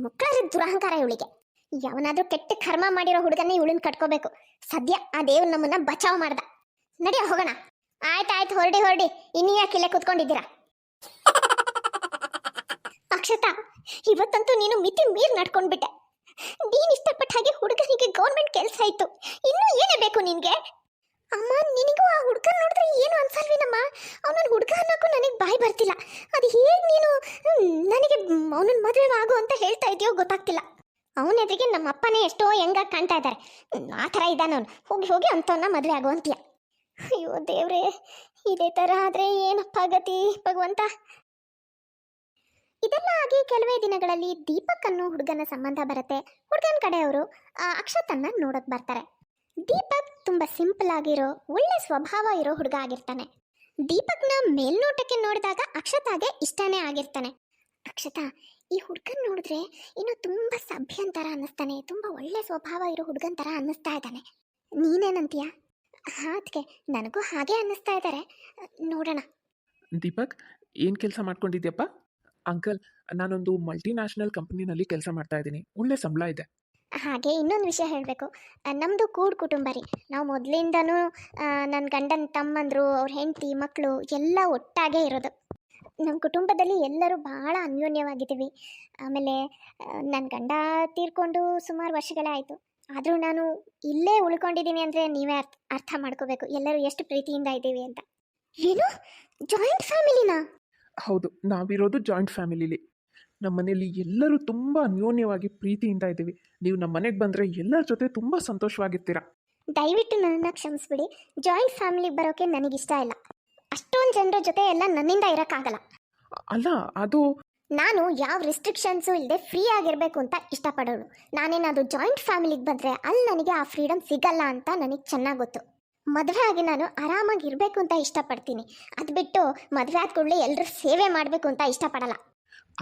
Speaker 1: ಮಕ್ಕಳ ದುರಹಂಕಾರ ಇವಳಿಗೆ. ಯಾವನಾದ್ರೂ ಕೆಟ್ಟ ಕರ್ಮ ಮಾಡಿರೋ ಹುಡುಗನೇ ಇವಳನ್ನ ಕಟ್ಕೋಬೇಕು. ಸದ್ಯ ಆ ದೇವ್ರ ನಮ್ಮನ್ನ ಬಚಾವ್ ಮಾಡ್ದ. ನಡಿ, ಹೋಗೋಣ. ಆಯ್ತಾಯ್ತು, ಹೊರಡಿ ಹೊರಡಿ. ಇನ್ನೂ ಯಾಕೆ ಇಲ್ಲೇ ಕುತ್ಕೊಂಡಿದ್ದೀರಾ? ಅಕ್ಷತಾ ಇವತ್ತಂತೂ ನೀನು ಮಿತಿ ಮೀರ್ ನಡ್ಕೊಂಡ್ಬಿಟ್ಟೆ. ನೀನ್ ಇಷ್ಟಪಟ್ಟ ಹಾಗೆ ಹುಡುಗನಿಗೆ ಗೌರ್ಮೆಂಟ್ ಕೆಲಸ ಇತ್ತು ಇನ್ನು ಏನೇ ಬೇಕು ನಿನ್ಗೆ? ಅಮ್ಮ, ನಿನಗೂ ಆ ಹುಡುಗನ್ ನೋಡಿದ್ರೆ ಏನು ಅನ್ಸಲ್ವೇನಮ್ಮ? ಅವನನ್ನ ಹುಡುಗ ಅನ್ನೋಕ್ಕೂ ನನಗೆ ಬಾಯಿ ಬರ್ತಿಲ್ಲ. ಅದು ಹೇಗೆ ನೀನು ನನಗೆ ಅವನನ್ನ ಮದುವೆ ಆಗು ಅಂತ ಹೇಳ್ತಾ ಇದೆಯೋ ಗೊತ್ತಾಗ್ತಿಲ್ಲ. ಅವನ ಎದುರಿಗೆ ನಮ್ಮ ಅಪ್ಪನೇ ಎಷ್ಟೋ ಹೆಂಗಾಗಿ ಕಾಣ್ತಾ ಇದ್ದಾರೆ ಆ ಥರ ಇದ್ದಾನ ಅವನು. ಹೋಗಿ ಹೋಗಿ ಅಂಥವನ್ನ ಮದುವೆ ಆಗು ಅಂತೀಯ. ಅಯ್ಯೋ ದೇವ್ರೆ, ಇದೇ ಥರ ಆದರೆ ಏನಪ್ಪ ಗತಿ ಭಗವಂತ? ಇದೆಲ್ಲ ಆಗಿ ಕೆಲವೇ ದಿನಗಳಲ್ಲಿ ದೀಪಕ್ ಅನ್ನೋ ಹುಡುಗನ ಸಂಬಂಧ ಬರುತ್ತೆ. ಹುಡುಗನ ಕಡೆಯವರು ಅವರು ಅಕ್ಷತನ್ನ ನೋಡಕ್ ಬರ್ತಾರೆ. ದೀಪಕ್ ತುಂಬಾ ಸಿಂಪಲ್ ಆಗಿರೋ, ಒಳ್ಳೆ ಸ್ವಭಾವ ಇರೋ ಹುಡುಗ ಆಗಿರ್ತಾನೆ. ದೀಪಕ್ನ ಮೇಲ್ನೋಟಕ್ಕೆ ನೋಡಿದಾಗ ಅಕ್ಷತಾಗೆ ಇಷ್ಟನೇ ಆಗಿರ್ತಾನೆ. ಅಕ್ಷತಾ, ಈ ಹುಡುಗನ್ ನೋಡಿದ್ರೆ ಇನ್ನು ತುಂಬಾ ಸಭ್ಯನ್ ಥರ ಅನ್ನಿಸ್ತಾನೆ. ತುಂಬಾ ಒಳ್ಳೆ ಸ್ವಭಾವ ಇರೋ ಹುಡುಗನ್ ಥರ ಅನ್ನಿಸ್ತಾ ಇದ್ದಾನೆ. ನೀನೇನಂತೀಯ? ಅದಕ್ಕೆ ನನಗೂ ಹಾಗೆ ಅನ್ನಿಸ್ತಾ ಇದ್ದಾರೆ ನೋಡೋಣ.
Speaker 2: ದೀಪಕ್, ಏನ್ ಕೆಲಸ ಮಾಡ್ಕೊಂಡಿದ್ಯಪ್ಪ? ಅಂಕಲ್ ನಾನೊಂದು ಮಲ್ಟಿನ್ಯಾಷನಲ್ ಕಂಪನಿನಲ್ಲಿ ಕೆಲಸ ಮಾಡ್ತಾ ಇದ್ದೀನಿ. ಒಳ್ಳೆ ಸಂಬಳ ಇದೆ.
Speaker 1: ಹಾಗೆ ಇನ್ನೊಂದು ವಿಷಯ ಹೇಳಬೇಕು. ನಮ್ಮದು ಕೂಡ್ ಕುಟುಂಬ ರೀ. ನಾವು ಮೊದಲಿಂದನೂ ನನ್ನ ಗಂಡನ ತಮ್ಮಂದರು, ಅವ್ರ ಹೆಂಡತಿ ಮಕ್ಕಳು ಎಲ್ಲ ಒಟ್ಟಾಗೇ ಇರೋದು. ನಮ್ಮ ಕುಟುಂಬದಲ್ಲಿ ಎಲ್ಲರೂ ಭಾಳ ಅನ್ಯೋನ್ಯವಾಗಿದ್ದೀವಿ. ಆಮೇಲೆ ನನ್ನ ಗಂಡ ತೀರ್ಕೊಂಡು ಸುಮಾರು ವರ್ಷಗಳೇ ಆಯಿತು. ಆದರೂ ನಾನು ಇಲ್ಲೇ ಉಳ್ಕೊಂಡಿದ್ದೀನಿ ಅಂದರೆ ನೀವೇ ಅರ್ಥ ಅರ್ಥ ಮಾಡ್ಕೋಬೇಕು. ಎಲ್ಲರೂ ಎಷ್ಟು ಪ್ರೀತಿಯಿಂದ ಇದ್ದೀವಿ ಅಂತ. ಏನು? ಜಾಯಿಂಟ್ ಫ್ಯಾಮಿಲಿನಾ
Speaker 2: ಹೌದು. ನಾವಿರೋದು ಜಾಯಿಂಟ್ ಫ್ಯಾಮಿಲಿಲಿ ನಮ್ಮ ಮನೆಯಲ್ಲಿ ಎಲ್ಲರೂ ತುಂಬ ಅನ್ಯೋನ್ಯವಾಗಿ ಪ್ರೀತಿಯಿಂದ ಇದ್ದೀವಿ. ನೀವು ನಮ್ಮ ಮನೆಗೆ ಬಂದರೆ ಎಲ್ಲರ ಜೊತೆ ತುಂಬ ಸಂತೋಷವಾಗಿರ್ತೀರಾ.
Speaker 1: ದಯವಿಟ್ಟು ನನ್ನ ಕ್ಷಮಿಸ್ಬಿಡಿ. ಜಾಯಿಂಟ್ ಫ್ಯಾಮಿಲಿಗೆ ಬರೋಕೆ ನನಗಿಷ್ಟ ಇಲ್ಲ. ಅಷ್ಟೊಂದು ಜನರ ಜೊತೆ ಎಲ್ಲ ನನ್ನಿಂದ ಇರೋಕ್ಕಾಗಲ್ಲ.
Speaker 2: ಅಲ್ಲ ಅದು
Speaker 1: ನಾನು ಯಾವ ರಿಸ್ಟ್ರಿಕ್ಷನ್ಸು ಇಲ್ಲದೆ ಫ್ರೀ ಆಗಿರಬೇಕು ಅಂತ ಇಷ್ಟಪಡೋಳು ನಾನೇನಾದರೂ ಜಾಯಿಂಟ್ ಫ್ಯಾಮಿಲಿಗೆ ಬಂದರೆ ಅಲ್ಲಿ ನನಗೆ ಆ ಫ್ರೀಡಮ್ ಸಿಗಲ್ಲ ಅಂತ ನನಗೆ ಚೆನ್ನಾಗಿ ಗೊತ್ತು. ಮದುವೆ ಆಗಿ ನಾನು ಆರಾಮಾಗಿ ಇರಬೇಕು ಅಂತ ಇಷ್ಟಪಡ್ತೀನಿ. ಅದು ಬಿಟ್ಟು ಮದುವೆ ಆದ ಕೂಡಲೇ ಎಲ್ಲರೂ ಸೇವೆ ಮಾಡಬೇಕು ಅಂತ ಇಷ್ಟಪಡಲ್ಲ.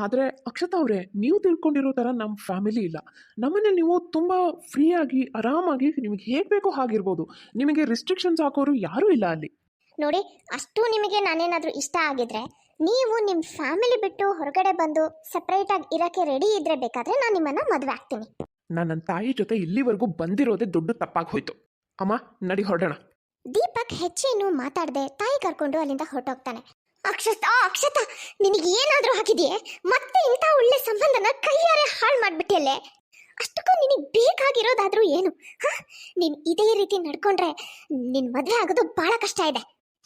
Speaker 2: ಆದರೆ ಅಕ್ಷತಾ ಅವರೇ ನೀವು ತಿಳ್ಕೊಂಡಿರೋ ಥರ ನಮ್ಮ ಫ್ಯಾಮಿಲಿ ಇಲ್ಲ. ನಮ್ಮನ್ನು ನೀವು ತುಂಬ ಫ್ರೀಯಾಗಿ ಆರಾಮಾಗಿ ನಿಮಗೆ ಹೇಗೆ ಬೇಕೋ ಹಾಗಿರ್ಬೋದು. ನಿಮಗೆ ರಿಸ್ಟ್ರಿಕ್ಷನ್ಸ್ ಹಾಕೋರು ಯಾರೂ ಇಲ್ಲ ಅಲ್ಲಿ.
Speaker 1: ನೋಡಿ ಅಷ್ಟು ನಿಮಗೆ ನಾನೇನಾದರೂ ಇಷ್ಟ ಆಗಿದ್ರೆ ನೀವು ನಿಮ್ಮ ಫ್ಯಾಮಿಲಿ ಬಿಟ್ಟು ಹೊರಗಡೆ ಬಂದು ಸಪ್ರೇಟಾಗಿ ಇರೋಕ್ಕೆ ರೆಡಿ ಇದ್ರೆ ಬೇಕಾದರೆ ನಾನು ನಿಮ್ಮನ್ನು ಮದುವೆ ಆಗ್ತೀನಿ.
Speaker 2: ನಾನು ನನ್ನ ತಾಯಿ ಜೊತೆ ಇಲ್ಲಿವರೆಗೂ ಬಂದಿರೋದೇ ದೊಡ್ಡ ತಪ್ಪಾಗಿ ಹೋಯ್ತು. ಅಮ್ಮ ನಡಿ ಹೊರಡೋಣ.
Speaker 1: ದೀಪಕ್ ಹೆಚ್ಚೇನು ಮಾತಾಡದೆ ತಾಯಿ ಕರ್ಕೊಂಡು ಅಲ್ಲಿಂದ ಹೊರಟೋಗ್ತಾನೆ. ಅಕ್ಷತಾ ಅಕ್ಷತಾ, ನಿನಗೆ ಏನಾದರೂ ಹಾಕಿದೆಯೇ ಮತ್ತೆ ಇಂಥ ಒಳ್ಳೆ ಸಂಬಂಧನ ಕೈಯಾರೆ ಹಾಳು ಮಾಡ್ಬಿಟ್ಟಿಯಲ್ಲೇ? ಅಷ್ಟಕ್ಕೂ ನಿನಗೆ ಬೇಕಾಗಿರೋದಾದ್ರೂ ಏನು? ಹಾ? ನೀನು ಇದೇ ರೀತಿ ನಡ್ಕೊಂಡ್ರೆ ನಿನ್ನ ಮದುವೆ ಆಗೋದು ಬಹಳ ಕಷ್ಟ ಇದೆ.